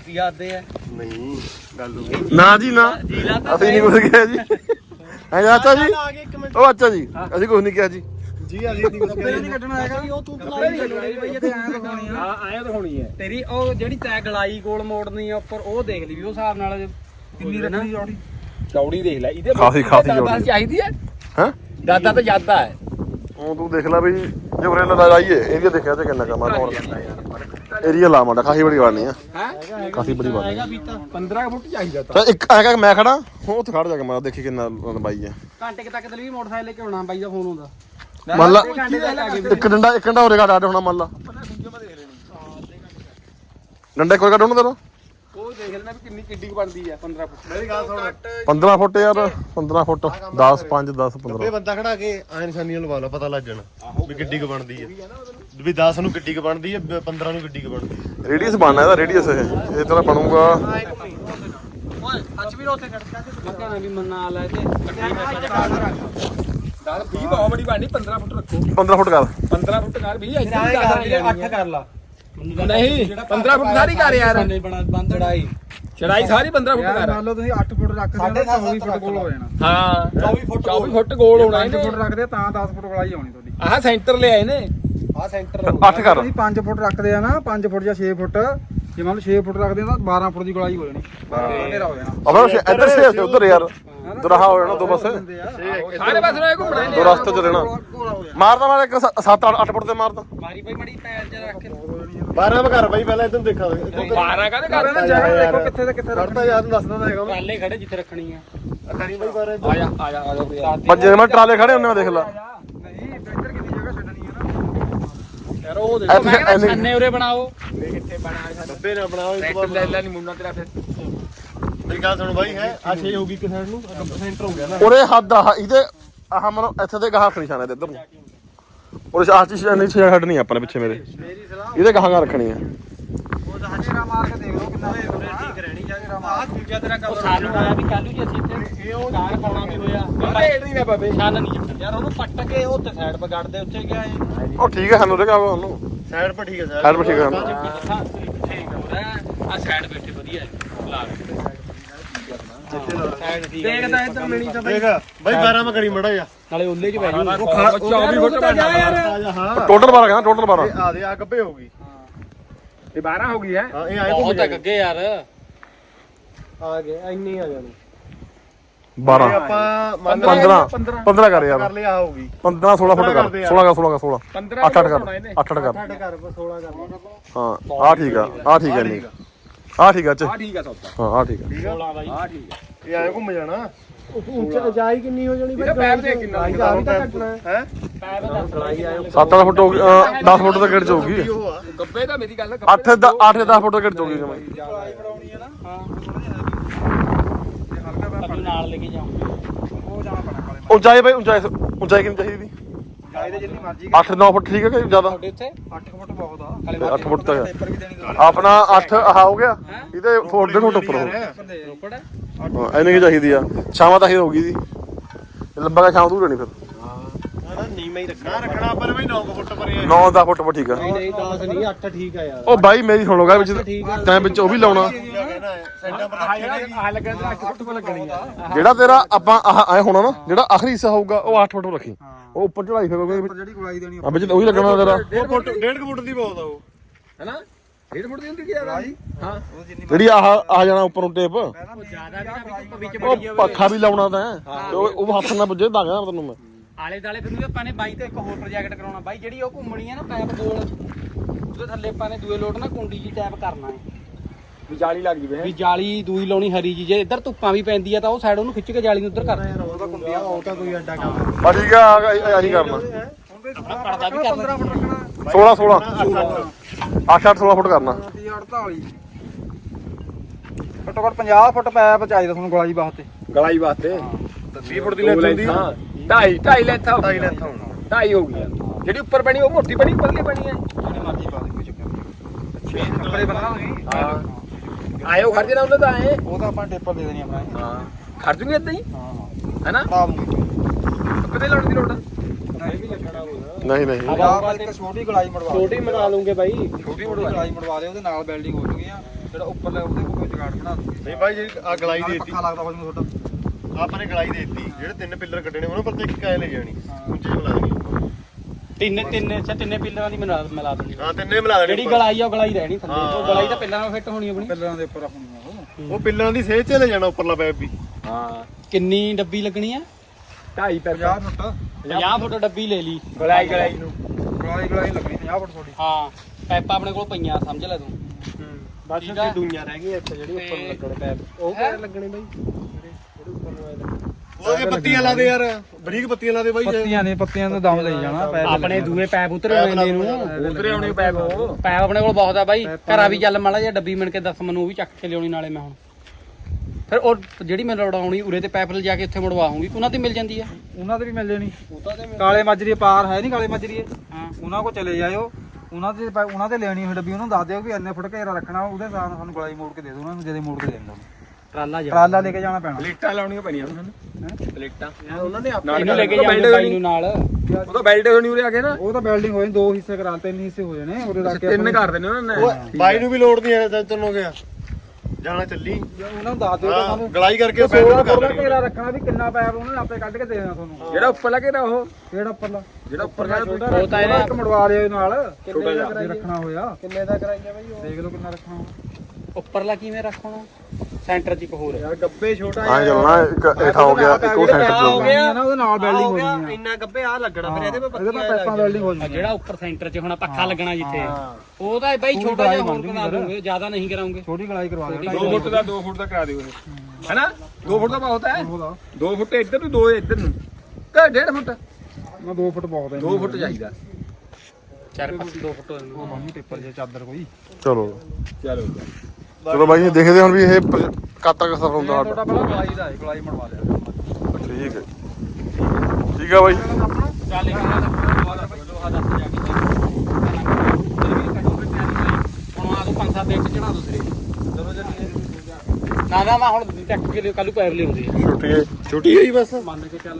ਅਸੀਂ ਯਾਦਦੇ ਆ? ਨਹੀਂ ਗੱਲ ਹੋ ਗਈ। ਨਾ ਜੀ ਨਾ। ਤਾਂ ਅਸੀਂ ਨਹੀਂ ਕੁਝ ਕਿਹਾ ਜੀ। ਹੈ ਚਾਚਾ ਜੀ। ਉਹ ਅੱਛਾ ਜੀ। ਅਸੀਂ ਕੁਝ ਨਹੀਂ ਕਿਹਾ ਜੀ। ਜੀ ਅਸੀਂ ਨਹੀਂ ਕੁਝ ਨਹੀਂ ਕੱਢਣਾ ਹੈਗਾ। ਉਹ ਤੂੰ ਆ ਹਾਂ ਆਇਆ ਤਾਂ ਹੋਣੀ ਹੈ ਤੇਰੀ ਉਹ ਜਿਹੜੀ ਤੈ ਗਲਾਈ ਕੋਲ ਮੋੜਨੀ ਆ ਉੱਪਰ ਉਹ ਦੇਖ ਲਈ ਵੀ ਉਹ ਹਿਸਾਬ ਨਾਲ ਕਿੰਨੀ ਰੱਖਣੀ ਜੋੜੀ ਚੌੜੀ ਦੇਖ ਲੈ ਇਹਦੇ ਖਾਸੀ- ਖਾਸੀ ਦਾਦਾ ਚੌੜੀ। ਚਾਹੀਦੀ ਹੈ? ਹਾਂ? ਦਾਦਾ ਤਾਂ ਜ਼ਿਆਦਾ ਹੈ। ਉਹ ਤੂੰ ਦੇਖ ਲੈ ਵੀ ਜੇ ਉਰੇ ਲਗਾਈਏ ਏਰੀਆ ਦੇਖਿਆ ਤੇ ਕਿੰਨਾ ਕਮਾ ਹੋਰ ਏਰੀਆ ਲਾ ਮਾੜਾ ਖਾਸੀ ਬੜੀ ਬਣਨੀ ਆ। ਹੈ? ਕਾਫੀ ਬੜੀ ਬਣਨੀ ਆ 15 ਫੁੱਟ ਚਾਹੀਦਾ ਤਾਂ। ਇੱਕ ਆਇਆ ਮੈਂ ਖੜਾ? ਹੁਣ ਉੱਥੇ ਖੜ ਜਾ ਕੇ ਮੈਂ ਦੇਖੀ ਕਿੰਨਾ ਲੰਬਾਈ ਆ। ਘੰਟੇ ਕੁ ਤੱਕ ਤੇ ਵੀ ਮੋਟਰਸਾਈਕਲ ਲੈ ਕੇ ਆਉਣਾ ਬਾਈ ਦਾ ਫੋਨ ਹੁੰਦਾ ਮੰਨ ਲਾ ਘੰਟੇ ਇੱਕ ਡੰਡਾ ਇੱਕ ਡੰਡਾ ਉਰੇ ਘਾਟ ਹੋਣਾ ਮੰਨ ਲਾ। ਡੰਡਾ ਕੋਈ ਕੱਢ ਉਹਨੂੰ ਤੇਰਾ। ਉਹ ਦੇਖ ਲੈਣਾ ਵੀ ਕਿੰਨੀ ਕਿੱਡੀ ਕੁ ਬਣਦੀ ਆ 15 ਫੁੱਟ। ਮੇਰੀ ਗੱਲ ਸੁਣ। 15 ਫੁੱਟ ਯਾਰ 15 ਫੁੱਟ 10 5 10 ਇਹ 15 ਬੰਦਾ ਖੜਾ ਕੇ ਐ ਨਿਸ਼ਾਨੀਆਂ ਲਵਾ ਲਾ ਪਤਾ ਲੱਗ ਜਾਣਾ ਵੀ ਕਿੱਡੀ ਕੁ ਬਣਦੀ ਹੈ ਵੀ 10 ਨੂੰ ਕਿੱਡੀ ਕੁ ਬਣਦੀ ਹੈ 15 ਨੂੰ ਕਿੱਡੀ ਕੁ ਬਣਦੀ ਹੈ ਰੇਡੀਅਸ ਬਣਨਾ ਇਹਦਾ ਰੇਡੀਅਸ ਇਹ। ਇਹ ਤੇਰਾ ਬਣੂਗਾ। ਓਏ ਅੱਜ ਵੀ ਉੱਥੇ ਖੜ ਕੇ ਮੈਂ ਕਹਾਂ ਵੀ ਮੰਨਾ ਲੈ ਤੇ ਗੱਲ 20 ਬਹੁਤ ਬੜੀ ਬਣਨੀ 15 ਫੁੱਟ ਰੱਖੋ। 15 ਫੁੱਟ ਕਰ। 15 ਫੁੱਟ ਕਰ 20 ਇੱਥੇ ਵੀ ਕਰ ਲਈ 8 ਕਰ ਲਾ। ਨਹੀਂ 15 ਫੁੱਟ ਸਾਰੀ ਕਰ ਯਾਰ। ਬਣਾ ਬੰਦ ਚੜਾਈ। ਚੜਾਈ ਸਾਰੀ 15 ਫੁੱਟ ਯਾਰ ਕਰ। ਮੰਨ ਲਓ ਤੁਸੀਂ 8 ਫੁੱਟ ਰੱਖਦੇ ਹੋ 24 ਫੁੱਟ ਗੋਲ ਹੋ ਜਾਣਾ। ਹਾਂ। 24 ਫੁੱਟ 24 ਫੁੱਟ ਗੋਲ ਹੋਣਾ 5 ਇਹਨੇ। ਫੁੱਟ ਰੱਖਦੇ ਆ ਤਾਂ 10 ਫੁੱਟ ਗੋਲਾਈ ਆਉਣੀ ਤੁਹਾਡੀ। ਆਹ ਸੈਂਟਰ ਲਿਆ ਇਹਨੇ ਆ ਸੈਂਟਰ 8 ਕਰ। ਤੁਸੀਂ 5 ਫੁੱਟ ਰੱਖਦੇ ਆ ਨਾ 5 ਫੁੱਟ ਜਾਂ 6 ਫੁੱਟ। ਜੇ ਮੰਨ ਲਓ 6 ਫੁੱਟ ਰੱਖਦੇ ਆ ਤਾਂ 12 ਫੁੱਟ ਦੀ ਗੋਲਾਈ ਹੋ ਜਾਣੀ। 12 ਹਨੇਰਾ ਹੋ ਜਾਣਾ। ਅਬੇ ਇੱਧਰ ਸੇ ਸੇ ਉਧਰ ਯਾਰ। ਦੁਰਾਹਾ ਹੋ ਜਾਣਾ ਦੋ ਆ। ਸਾਰੇ ਪਾਸੇ ਨੂੰ ਇਹ ਘੁੰਮਣਾ ਦੋ ਰਸਤੇ ਚ ਰਹਿਣਾ। ਮਾਰਦਾ ਮਾਰ ਇੱਕ 7 8 ਫੁੱਟ ਤੇ ਮਾਰਦਾ। ਮਾਰੀ ਬਈ ਮੜੀ ਪੈਰ ਚ ਰੱਖ ਕੇ। 12 ਕਰ ਬਾਈ ਪਹਿਲਾਂ ਇਦੋਂ ਦੇਖਾਂਗੇ 12 ਕਾਹਦੇ ਕਰ ਨਾ ਜਗ੍ਹਾ ਦੇਖੋ ਕਿੱਥੇ ਤੇ ਕਿੱਥੇ ਕਰਦਾ ਯਾਦ ਦੱਸਦਾ ਤਾਂ ਹੈਗਾ। ਮੈਂ ਕਾਲੇ ਖੜੇ ਜਿੱਥੇ ਰੱਖਣੀ ਆ। ਕਰੀ ਬਾਈ 12 ਆ ਜਾ ਆ ਜਾ ਆ ਜਾ। ਪੰਜੇ ਮੈਂ ਟਰਾਲੇ ਖੜੇ ਆ ਦੇਖ ਲੈ ਨਹੀਂ ਇੱਧਰ ਕਿੰਨੀ ਜਗ੍ਹਾ ਛੱਡਣੀ ਹੈ ਨਾ ਯਾਰ ਉਹ ਇੱਥੇ ਦੇਖੋ ਐਨੇ ਛੰਨੇ ਉਰੇ ਬਣਾਓ। ਕਿੱਥੇ ਬਣਾ ਡੱਬੇ ਨਾ ਬਣਾਓ ਤੋਂ ਟਰੈਕਟਰ ਲੈ ਲੈ ਨਹੀਂ ਮੁੰਨਾ ਤੇਰਾ ਫਿਰ। ਮੇਰੀ ਗੱਲ ਸੁਣ ਬਾਈ ਹੈ ਆ 6 ਹੋ ਗਈ ਇੱਕ ਸਾਈਡ ਨੂੰ ਸੈਂਟਰ ਹੋ ਗਿਆ ਨਾ। ਉਰੇ ਹੱਦ ਆ ਇਹਦੇ ਆਹ ਮਨ ਇੱਥੇ ਤੇ ਗਾਹ ਨਿਸ਼ਾਨ ਹੈ ਇੱਧਰ ਨੂੰ। ਉਰੇ ਆਹ ਚੀਜ਼ ਨਹੀਂ ਛੇ ਛੱਡਣੀ ਆਪਾਂ ਨੇ ਪਿੱਛੇ ਮੇਰੇ। ਇਹਦੇ ਗਾਹਾਂ ਰੱਖਣੀ ਆ। ਉਹ ਤਾਂ ਹਨੇਰਾ ਮਾਰ ਕੇ ਦੇਖ ਲਓ ਕਿੰਨਾ ਠੀਕ ਰਹਿਣੀ ਚਾਹੀਦੀ ਮਾਰ ਦੂਜਾ ਤੇਰਾ ਕੰਮ ਸਾਨੂੰ ਆਇਆ ਵੀ ਕੱਲੂ ਜੀ ਅਸੀਂ ਇੱਥੇ। ਇਹ ਉਹ ਕਾਰ ਪਾਉਣਾ ਵੀ ਹੋਇਆ। ਰੇਟ ਨਹੀਂ ਨਾ ਪਵੇ ਛੰਨ ਨਹੀਂ ਯਾਰ ਉਹਨੂੰ ਪੱਟ ਕੇ ਉਹ ਤੇ ਸਾਈਡ 'ਤੇ ਗੱਡਦੇ ਉੱਥੇ ਗਿਆ ਇਹ। ਉਹ ਠੀਕ ਹੈ ਸਾਨੂੰ ਉਹਦੇ ਕਹਾਂ ਉਹਨੂੰ ਸਾਈਡ ਪਰ ਠੀਕ ਹੈ ਸਾਈਡ ਪਰ ਠੀਕ ਹੈ। ਠੀਕ ਹੋ ਆ ਸਾਈਡ ਬੈਠੇ ਵਧੀਆ ਹੈ। ਲਾ ਸਾਈਡ ਠੀਕ ਹੈ ਦੇਖਦਾ ਇੱਧਰ ਮਿਲੀ ਤਾਂ ਦੇਖ ਬਾਈ 12 ਮੈਂ ਕਰੀ ਮੜਾ ਜਾ ਨਾਲੇ ਉੱਲੇ 'ਚ ਬਹਿ ਜੂ। ਉਹ 24 ਫੁੱਟ ਜਾ ਹਾਂ ਟੋਟਲ 12 ਕਹਿੰਦਾ ਟੋਟਲ 12 ਇਹ ਆ ਦੇ ਆ ਗੱਬੇ ਹੋ ਗਈ। ਇਹ 12 ਹੋ ਗਈ ਹੈ? ਹਾਂ ਇਹ ਆਏ ਬਹੁਤ ਅੱਗੇ ਯਾਰ। ਆ ਗਏ ਇੰਨੀ ਆ ਜਾਣੀ। 12 ਇਹ ਆਪਾਂ ਮੰਨ 15 15 ਕਰ ਯਾਰ। ਕਰ ਲਿਆ ਹੋਊਗੀ। 15 16 ਫੁੱਟ ਕਰ। 16 ਕਰ 16 ਕਰ 16 15 8 8 ਕਰ। 8 8 ਕਰ। ਕਰ 16 ਕਰ। ਹਾਂ ਆ ਠੀਕ ਆ ਆ ਠੀਕ ਹੈ ਨਹੀਂ ਆ। ਠੀਕ ਆ ਚ। ਆ ਠੀਕ ਆ ਸੌਦਾ। ਹਾਂ ਆ। ਠੀਕ ਆ? 16 ਬਾਈ। ਆ ਠੀਕ ਆ। ਇਹ ਆਏ ਘੁੰਮ ਜਾਣਾ। ਉੱਚਾ ਜਾਈ ਕਿੰਨੀ ਹੋ ਜਾਣੀ ਇਹਦਾ ਪੈਪ ਦੇ ਕਿੰਨਾ ਆ ਵੀ ਤਾਂ ਕੱਟਣਾ ਹੈ। ਪੈਪ ਦਾ 7 ਫੁੱਟ ਹੋ ਗਈ 10 ਫੁੱਟ ਹੋਊਗੀ ਉਹ ਆ। ਗੱਬੇ ਤਾਂ ਮੇਰੀ ਗੱਲ 8 8 10 ਫੁੱਟ। ਫੜਾਉਣੀ ਹੈ ਨਾ ਹਾਂ ਹਲਕਾ ਪੈ ਤੈਨੂੰ ਨਾਲ ਲੈ ਕੇ ਜਾਊਂਗਾ। ਉਹ ਜਾਣਾ ਪੈਣਾ ਕਾਲੇ ਉਚਾਈ ਬਾਈ ਉਚਾਈ ਉਚਾਈ ਕਿੰਨੀ ਚਾਹੀਦੀ? ਜਾਈ ਦੇ ਜਿੰਨੀ ਮਰਜ਼ੀ 8 9 ਫੁੱਟ ਠੀਕ ਹੈ ਕਿ ਜ਼ਿਆਦਾ? ਤੁਹਾਡੇ ਉੱਥੇ? 8 ਫੁੱਟ ਬਹੁਤ ਆ। 8 ਫੁੱਟ ਤੱਕ ਪੇਪਰ ਵੀ ਦੇਣੀ ਦੋ ਆਪਣਾ 8 ਆਹ ਹੋ ਗਿਆ? ਇਹਦੇ ਦੇ ਫੁੱਟ ਉੱਪਰ ਹੋ ਰੋਪੜ ਹਾਂ। ਐਨੀ ਕੀ ਚਾਹੀਦੀ ਆ। ਛਾਵਾਂ ਤਾਂ ਹੀ ਹੋਊਗੀ ਦੀ ਲੰਬਾ ਕਾ ਛਾਂ ਦੂਰ ਨਹੀਂ ਫਿਰ। ਨਾ ਨੀਵੇਂ ਹੀ ਰੱਖਣਾ ਨੇ ਬਾਈ 9 ਫੁੱਟ ਪਰੇ 9 10 ਫੁੱਟ ਪਰ ਠੀਕ ਆ। ਨਹੀਂ 10 ਨਹੀਂ 8 ਠੀਕ ਆ ਯਾਰ। ਉਹ ਬਾਈ ਮੇਰੀ ਸੁਣ ਲੋਗਾ ਵਿੱਚ ਤੈਂ ਵਿੱਚ ਉਹ ਵੀ ਲਾਉਣਾ। ਆ ਜਿਹੜਾ ਆ ਲੱਗਾ ਤੇ 8 ਫੁੱਟ ਕੋ ਲੱਗਣੀ ਆ। ਜਿਹੜਾ ਤੇਰਾ ਆਪਾਂ ਆਹ ਐ ਹੋਣਾ ਨਾ ਜਿਹੜਾ ਆਖਰੀ ਹਿੱਸਾ ਹੋਊਗਾ ਉਹ 8 ਫੁੱਟ ਰੱਖੀ। ਉਹ ਉੱਪਰ ਚੜਾਈ ਫਿਰ ਜਿਹੜੀ ਗੁਲਾਈ ਦੇਣੀ ਆ ਵਿੱਚ ਉਹੀ ਲੱਗਣਾ ਤੇਰਾ। ਉਹ ਫੁੱਟ 1.5 ਫੁੱਟ ਦੀ ਬਹੁਤ ਆ ਉਹ। ਹੈਨਾ? ਡੇਢ ਫੁੱਟ ਦੀ ਹੁੰਦੀ ਕਿ ਜ਼ਿਆਦਾ? ਹਾਂ। ਜਿਹੜੀ ਆਹ ਆ ਜਾਣਾ ਉੱਪਰੋਂ ਟੇਪ। ਉਹ ਜ਼ਿਆਦਾ ਵਿੱਚ ਬੜੀ ਜਾਵੇ ਪੱਖਾ ਵੀ ਲਾਉਣਾ ਤਾਂ। ਉਹ ਉਹ ਹੱਥ ਨਾਲ ਵੱਜੇ ਤਾਂ ਕਹਿੰਦਾ ਤੈਨੂੰ ਮੈਂ। ਆਲੇ ਦਾਲੇ ਫਿਰ ਆਪਾਂ ਨੇ ਬਾਈ ਤੇ ਇੱਕ ਹੋਰ ਪ੍ਰੋਜੈਕਟ ਕਰਾਉਣਾ। ਬਾਈ ਜਿਹੜੀ ਉਹ ਘੁੰਮਣੀ ਹੈ ਨਾ ਪੈਪ ਗੋਲ ਉਹਦੇ ਥੱਲੇ ਆਪਾਂ ਨੇ ਦੂਏ ਲੋਟ ਨਾ ਕੁੰਡੀ ਜੀ ਟੈਪ ਕਰਨਾ ਹੈ। ਵੀ ਜਾਲੀ ਲੱਗ ਜਵੇ ਵੀ ਜਾਲੀ ਦੂਈ ਲਾਉਣੀ ਹਰੀ ਜੀ ਜੇ ਇੱਧਰ ਧੁੱਪਾਂ ਵੀ ਪੈਂਦੀ ਆ ਤਾਂ ਉਹ ਸਾਈਡ ਉਹਨੂੰ ਖਿੱਚ ਕੇ ਜਾਲੀ ਨੂੰ ਉੱਧਰ ਕਰ ਦੇਣਾ ਉਹਦਾ ਕੁੰਡੀਆਂ ਉਹ ਤਾਂ ਕੋਈ ਐਡਾ ਕੰਮ ਆ ਠੀਕ ਆ ਆਹੀ ਕਰਨਾ ਆਪਣਾ ਪਰਦਾ ਵੀ ਕਰਨਾ। 16 16 8 8 16 ਫੁੱਟ। ਕਰਨਾ। 48 ਘੱਟੋ ਘੱਟ 50 ਫੁੱਟ ਪੈਪ ਚਾਹੀਦਾ ਤੁਹਾਨੂੰ ਗਲਾਈ ਵਾਸਤੇ। ਗਲਾਈ ਵਾਸਤੇ? 20 ਫੁੱਟ ਦੀ ਲੈਂਥ ਹੁੰਦੀ ਹਾਂ। ਢਾਈ ਢਾਈ ਲੈਂਥਾਂ ਢਾਈ ਲੈਂਥ ਹੋਣਾ। ਢਾਈ ਹੋ ਗਈ ਜਿਹੜੀ ਉੱਪਰ ਬਣੀ ਉਹ ਮੋਟੀ ਬਣੀ ਪਤਲੀ ਬਣੀ ਹੈ ਜਿਹੜੇ ਮਰਜ਼ੀ ਪਾ ਦੇ ਕੋਈ ਚੱਕਰ ਨਹੀਂ। ਕੱਪੜੇ ਬਣਾ ਹੋਈ ਹਾਂ। ਆਇਓ ਖਰਚੇ ਨਾ ਉਹਨਾਂ ਦਾ ਆਏ। ਉਹ ਤਾਂ ਆਪਾਂ ਟੇਪਰ ਦੇ ਦੇਣੀ ਆਪਣਾ। ਹਾਂ। ਖਰਚੂਗੇ ਇਦਾਂ ਹੀ? ਹਾਂ ਹੈਨਾ? ਹਾਂ ਤਾਂ ਕਿਤੇ ਲਾਉਣ ਦੀ ਲੋੜ ਆ? ਨਹੀਂ ਵੀ ਲੱਗਣਾ ਹੋਊਗਾ ਨਹੀਂ ਨਹੀਂ। ਆਹ ਇੱਕ ਛੋਟੀ ਗਲਾਈ ਮੜਵਾ ਛੋਟੀ ਬਣਾ ਲੂੰਗੇ ਬਾਈ। ਛੋਟੀ ਮੋਟੀ ਗਲਾਈ ਮੜਵਾ ਦੇ ਉਹਦੇ ਨਾਲ ਵੈਲਡਿੰਗ ਹੋ ਜੂਗੀ ਆ ਜਿਹੜਾ ਉੱਪਰ ਲੈ ਉਹਦੇ ਕੋਲ ਕੋਈ ਜਗਾੜ ਬਣਾ ਦੂਗੇ ਨਹੀਂ ਬਾਈ ਜਿਹੜੀ ਆ ਗਲਾਈ ਨਾਲੇ ਦੇਤੀ। ਪੱਖਾ ਲੱਗਦਾ ਬਾਜੂ ਤੁਹਾਡਾ ਆਪਾਂ ਨੇ ਗਲਾਈ ਦੇਤੀ। ਜਿਹੜੇ ਤਿੰਨ ਪਿੱਲਰ ਕੱਢਣੇ ਉਹਨਾਂ ਪਰ ਤੇ ਇੱਕ ਕਾਇ ਲੈ ਜਾਣੀ ਉੱਚੇ ਬਣਾ ਦੇਣੀ। ਤਿੰਨ ਤਿੰਨ ਅੱਛਾ ਤਿੰਨੇ ਪਿੱਲਰਾਂ ਦੀ ਮਿਲਾ ਮਿਲਾ ਦੇਣੀ ਹਾਂ ਤਿੰਨੇ ਮਿਲਾ ਦੇਣੀ ਜਿਹੜੀ ਗਲਾਈ ਆ ਉਹ ਗਲਾਈ ਰਹਿਣੀ ਥੱਲੇ। ਉਹ ਗਲਾਈ ਤਾਂ ਪਿੱਲਰਾਂ ਨਾਲ ਫਿੱਟ ਹੋਣੀ ਆਪਣੀ। ਪਿੱਲਰਾਂ ਦੇ ਉੱਪਰ ਆਪਣੀ ਉਹ। ਉਹ ਪਿੱਲਰਾਂ ਦੀ ਸੇਹ ਚ ਲੈ ਜਾਣਾ ਉੱਪਰਲਾ ਪੈਪ ਵੀ। ਹਾਂ। ਕਿੰਨੀ ਡੱਬੀ ਲੱਗਣੀ ਆ? ਢਾਈ ਪੈਰ 50 ਫੁੱਟ। 50 ਫੁੱਟ ਡੱਬੀ ਲੈ ਲਈ। ਗਲਾਈ ਗਲਾਈ ਨੂੰ। ਗਲਾਈ ਗਲਾਈ ਲੱਗਣੀ 50 ਫੁੱਟ ਤੁਹਾਡੀ ਹਾਂ। ਪੈਪਾਂ ਆਪਣੇ ਕੋਲ ਪਈਆਂ ਸਮਝ ਲੈ ਤੂੰ। ਬਸ। ਦੂਈਆਂ ਰਹਿ ਗਈਆਂ ਇੱਥੇ ਜਿਹੜੀ ਉੱਪਰ ਲੱਗਣੇ ਪੈਪ ਉਹ ਕਿਹੜੇ ਲੱਗਣੇ ਬਾਈ? ਉਹਦੇ ਪੱਤੀਆਂ ਲਾ ਦੇ ਯਾਰ ਬਰੀਕ ਪੱਤੀਆਂ ਲਾ ਦੇ ਬਾਈ ਪੱਤੀਆਂ ਨੇ ਪੱਤੀਆਂ ਦਾ ਦਮ ਲਈ ਜਾਣਾ ਪੈਪ ਆਪਣੇ ਦੂਏ ਪੈਪ ਉਤਰੇ ਹੋਏ ਨੇ ਨੂੰ ਉਤਰੇ ਆਉਣੇ ਪੈਪ ਉਹ। ਪੈਪ ਆਪਣੇ ਕੋਲ ਬਹੁਤ ਆ ਬਾਈ ਘਰਾਂ ਵੀ ਚੱਲ ਮਾੜਾ ਜਿਹਾ ਡੱਬੀ ਮਿਣ ਕੇ ਦੱਸ ਮੈਨੂੰ ਉਹ ਵੀ ਚੱਕ ਕੇ ਲਿਆਉਣੀ ਨਾਲੇ ਮੈਂ ਹੁਣ। ਫਿਰ ਉਹ ਜਿਹੜੀ ਮੈਂ ਲੜਾਉਣੀ ਉਰੇ ਤੇ ਪੈਪ ਲਿਜਾ ਕੇ ਉੱਥੇ ਮੜਵਾਉਂਗੀ ਉਹਨਾਂ ਤੇ ਮਿਲ ਜਾਂਦੀ ਆ? ਉਹਨਾਂ ਦੇ ਵੀ ਮਿਲ ਜਾਣੀ। ਕਾਲੇ ਮਾਜਰੀ ਪਾਰ ਹੈ ਨਹੀਂ ਕਾਲੇ ਮਾਜਰੀ? ਹਾਂ। ਉਹਨਾਂ ਕੋ ਚਲੇ ਜਾਇਓ। ਉਹਨਾਂ ਦੇ ਉਹਨਾਂ ਤੇ ਲੈਣੀ ਹੋਈ ਡੱਬੀ ਉਹਨੂੰ ਦੱਸ ਦਿਓ ਕਿ ਇੰਨੇ ਫੁੱਟ ਘੇਰਾ ਰੱਖਣਾ ਉਹਦੇ ਹਿਸਾਬ ਨਾਲ ਸਾਨੂੰ ਗਲਾਈ ਮੋੜ ਕੇ ਦੇ ਦਿਓ ਉਹਨਾਂ ਨੂੰ ਜਦੇ ਮੋੜ ਕੇ ਦੇ ਦਿੰਦਾ। ਟਰਾਲਾ ਜਾ ਟਰਾਲਾ ਲੈ ਕੇ ਜਾਣਾ ਪੈਣਾ। ਪਲੇਟਾਂ ਲਾਉਣੀਆਂ ਪੈਣੀਆਂ ਉਹਨਾਂ ਨੂੰ। ਪਲੇਟਾਂ। ਉਹਨਾਂ ਨੇ ਇਹਨੂੰ ਲੈ ਕੇ ਜਾਵਾਂਗੇ ਬਾਈ ਨੂੰ ਨਾਲ। ਉਹ ਤਾਂ ਬੈਲਟ ਹੋਣੀ ਉਰੇ ਆ ਕੇ ਨਾ। ਉਹ ਤਾਂ ਬਿਲਡਿੰਗ ਹੋਈ ਦੋ ਹਿੱਸੇ ਕਰਾ ਤਿੰਨ ਹਿੱਸੇ ਹੋ ਜਾਣੇ ਉਹਦੇ ਰੱਖ ਕੇ ਤਿੰਨ ਕਰ ਦੇਣੇ ਉਹਨਾਂ ਨੇ। ਉਹ ਬਾਈ ਨੂੰ ਵੀ ਲੋੜ ਨਹੀਂ ਹੈ ਤੈਨੂੰ ਹੋ ਗਿਆ ਜਾਣਾ ਚੱਲੀ। ਉਹਨਾਂ ਨੂੰ ਦੱਸ ਦਿਓ ਤਾਂ ਹਾਂ ਸਾਨੂੰ। ਗਲਾਈ ਕਰਕੇ ਪੈਪ ਸੋਲਾਂ ਨੂੰ ਕਰ ਫੁੱਟ ਦਾ ਦੇਣੀ। ਘੇਰਾ ਰੱਖਣਾ ਵੀ ਕਿੰਨਾ ਪੈਪ ਉਹਨਾਂ ਨੇ ਆਪੇ ਕੱਢ ਕੇ ਦੇ ਦੇਣਾ ਤੁਹਾਨੂੰ। ਜਿਹੜਾ ਉੱਪਰ ਲੱਗੇ ਨਾ ਉਹ? ਕਿਹੜਾ ਉੱਪਰਲਾ? ਜਿਹੜਾ ਉੱਪਰ ਦਾ ਉਹ ਤਾਂ ਉਹਦਾ ਇਹਨੇ ਇੱਕ ਮੜਵਾ ਲਿਓ ਨਾਲ। ਛੋਟਾ ਜਿਹਾ। ਜੇ ਰੱਖਣਾ ਹੋਇਆ। ਕਿੰਨੇ ਦਾ ਕਰਾਈਆ ਬਾਈ ਦੇਖ ਲਓ ਕਿੰਨਾ ਰੱਖਣਾ ਹੋਇਆ। ਉੱਪਰਲਾ ਕਿਵੇਂ ਰੱਖਣਾ ਸੈਂਟਰ 'ਚ ਇੱਕ ਹੋਰ। ਹੈ ਯਾਰ ਗੱਬੇ ਛੋਟਾ ਐਂ ਚੱਲਣਾ ਇੱਕ ਹੇਠਾਂ ਹੋ ਗਿਆ ਇੱਕ ਉਹ ਸੈਂਟਰ ਹੋ ਗਿਆ ਨਾ ਉਹਦੇ ਨਾਲ ਬਿਲਡਿੰਗ ਹੋ ਜਾਣੀ ਆ। ਇੰਨਾ ਗੱਬੇ ਆ ਲੱਗਣਾ ਫਿਰ ਇਹਦੇ ਇਹਦੇ ਪਰ ਪੈਪਾਂ ਬਿਲਡਿੰਗ ਹੋ ਆ ਜਾਣੀ ਜਿਹੜਾ ਉੱਪਰ ਸੈਂਟਰ 'ਚ ਹੁਣ ਪੱਖਾ ਲੱਗਣਾ ਜਿੱਥੇ। ਉਹ ਤਾਂ ਬਾਈ ਛੋਟਾ ਜਿਹਾ ਹੋਰ ਬਣਾ ਦੂੰਗੇ ਜ਼ਿਆਦਾ ਨਹੀਂ ਕਰਾਉਂਗੇ। ਛੋਟੀ ਗਲਾਈ ਕਰਵਾ ਦਿਓ 2 ਫੁੱਟ ਦਾ 2 ਫੁੱਟ ਦਾ ਕਰਾ ਦਿਓ ਇਹ। ਹੈਨਾ? 2 ਫੁੱਟ ਦਾ ਬਹੁਤ ਹੈ। ਉਹਦਾ 2 ਫੁੱਟ ਇੱਧਰ ਨੂੰ 2 ਇੱਧਰ ਨੂੰ। ਤੇ 1.5 ਫੁੱਟ। ਨਾ 2 ਫੁੱਟ ਬਹੁਤ ਹੈ। 2 ਫੁੱਟ ਚਾਹੀਦਾ। ਚਾਰ ਪਾਸੇ 2 ਫੁੱਟ ਬੰਨੀ ਪੇਪਰ ਜੇ ਚਾਦਰ ਕੋਈ। ਚਲੋ। ਚਲੋ। ਚਲੋ ਬਾਈ ਜੀ ਦੇਖਦੇ ਹੁਣ ਵੀ ਇਹ ਕਦ ਤੱਕ ਸਫਰ ਹੁੰਦਾ ਸਾਡਾ। ਤੁਹਾਡਾ ਪਹਿਲਾਂ ਗਲਾਈ ਦਾ ਹੈ ਗਲਾਈ ਮੜਵਾ ਲਿਆ। ਠੀਕ ਹੈ ਠੀਕ ਆ ਬਾਈ। ਚੱਲ ਇੱਕ ਵਾਰ ਲੋਹਾ ਦੱਸ ਜਾ ਕੇ। ਹੁਣ ਆ ਦੋ ਪੰਜ ਸੱਤ ਦਿਨ ਚ ਚੜਾ ਦੋ ਸਿਰੇ ਚਲੋ ਚੱਲੀਏ ਨਾ ਨਾ ਹੁਣ ਚੱਕ ਕੇ ਕੱਲ ਪੈਰ ਲਿਆਉਂਦੇ ਆ। ਛੁੱਟੀ ਹੈ। ਛੋਟੀ ਹੋਈ ਬਸ। ਮੰਨ ਕੇ ਚੱਲ।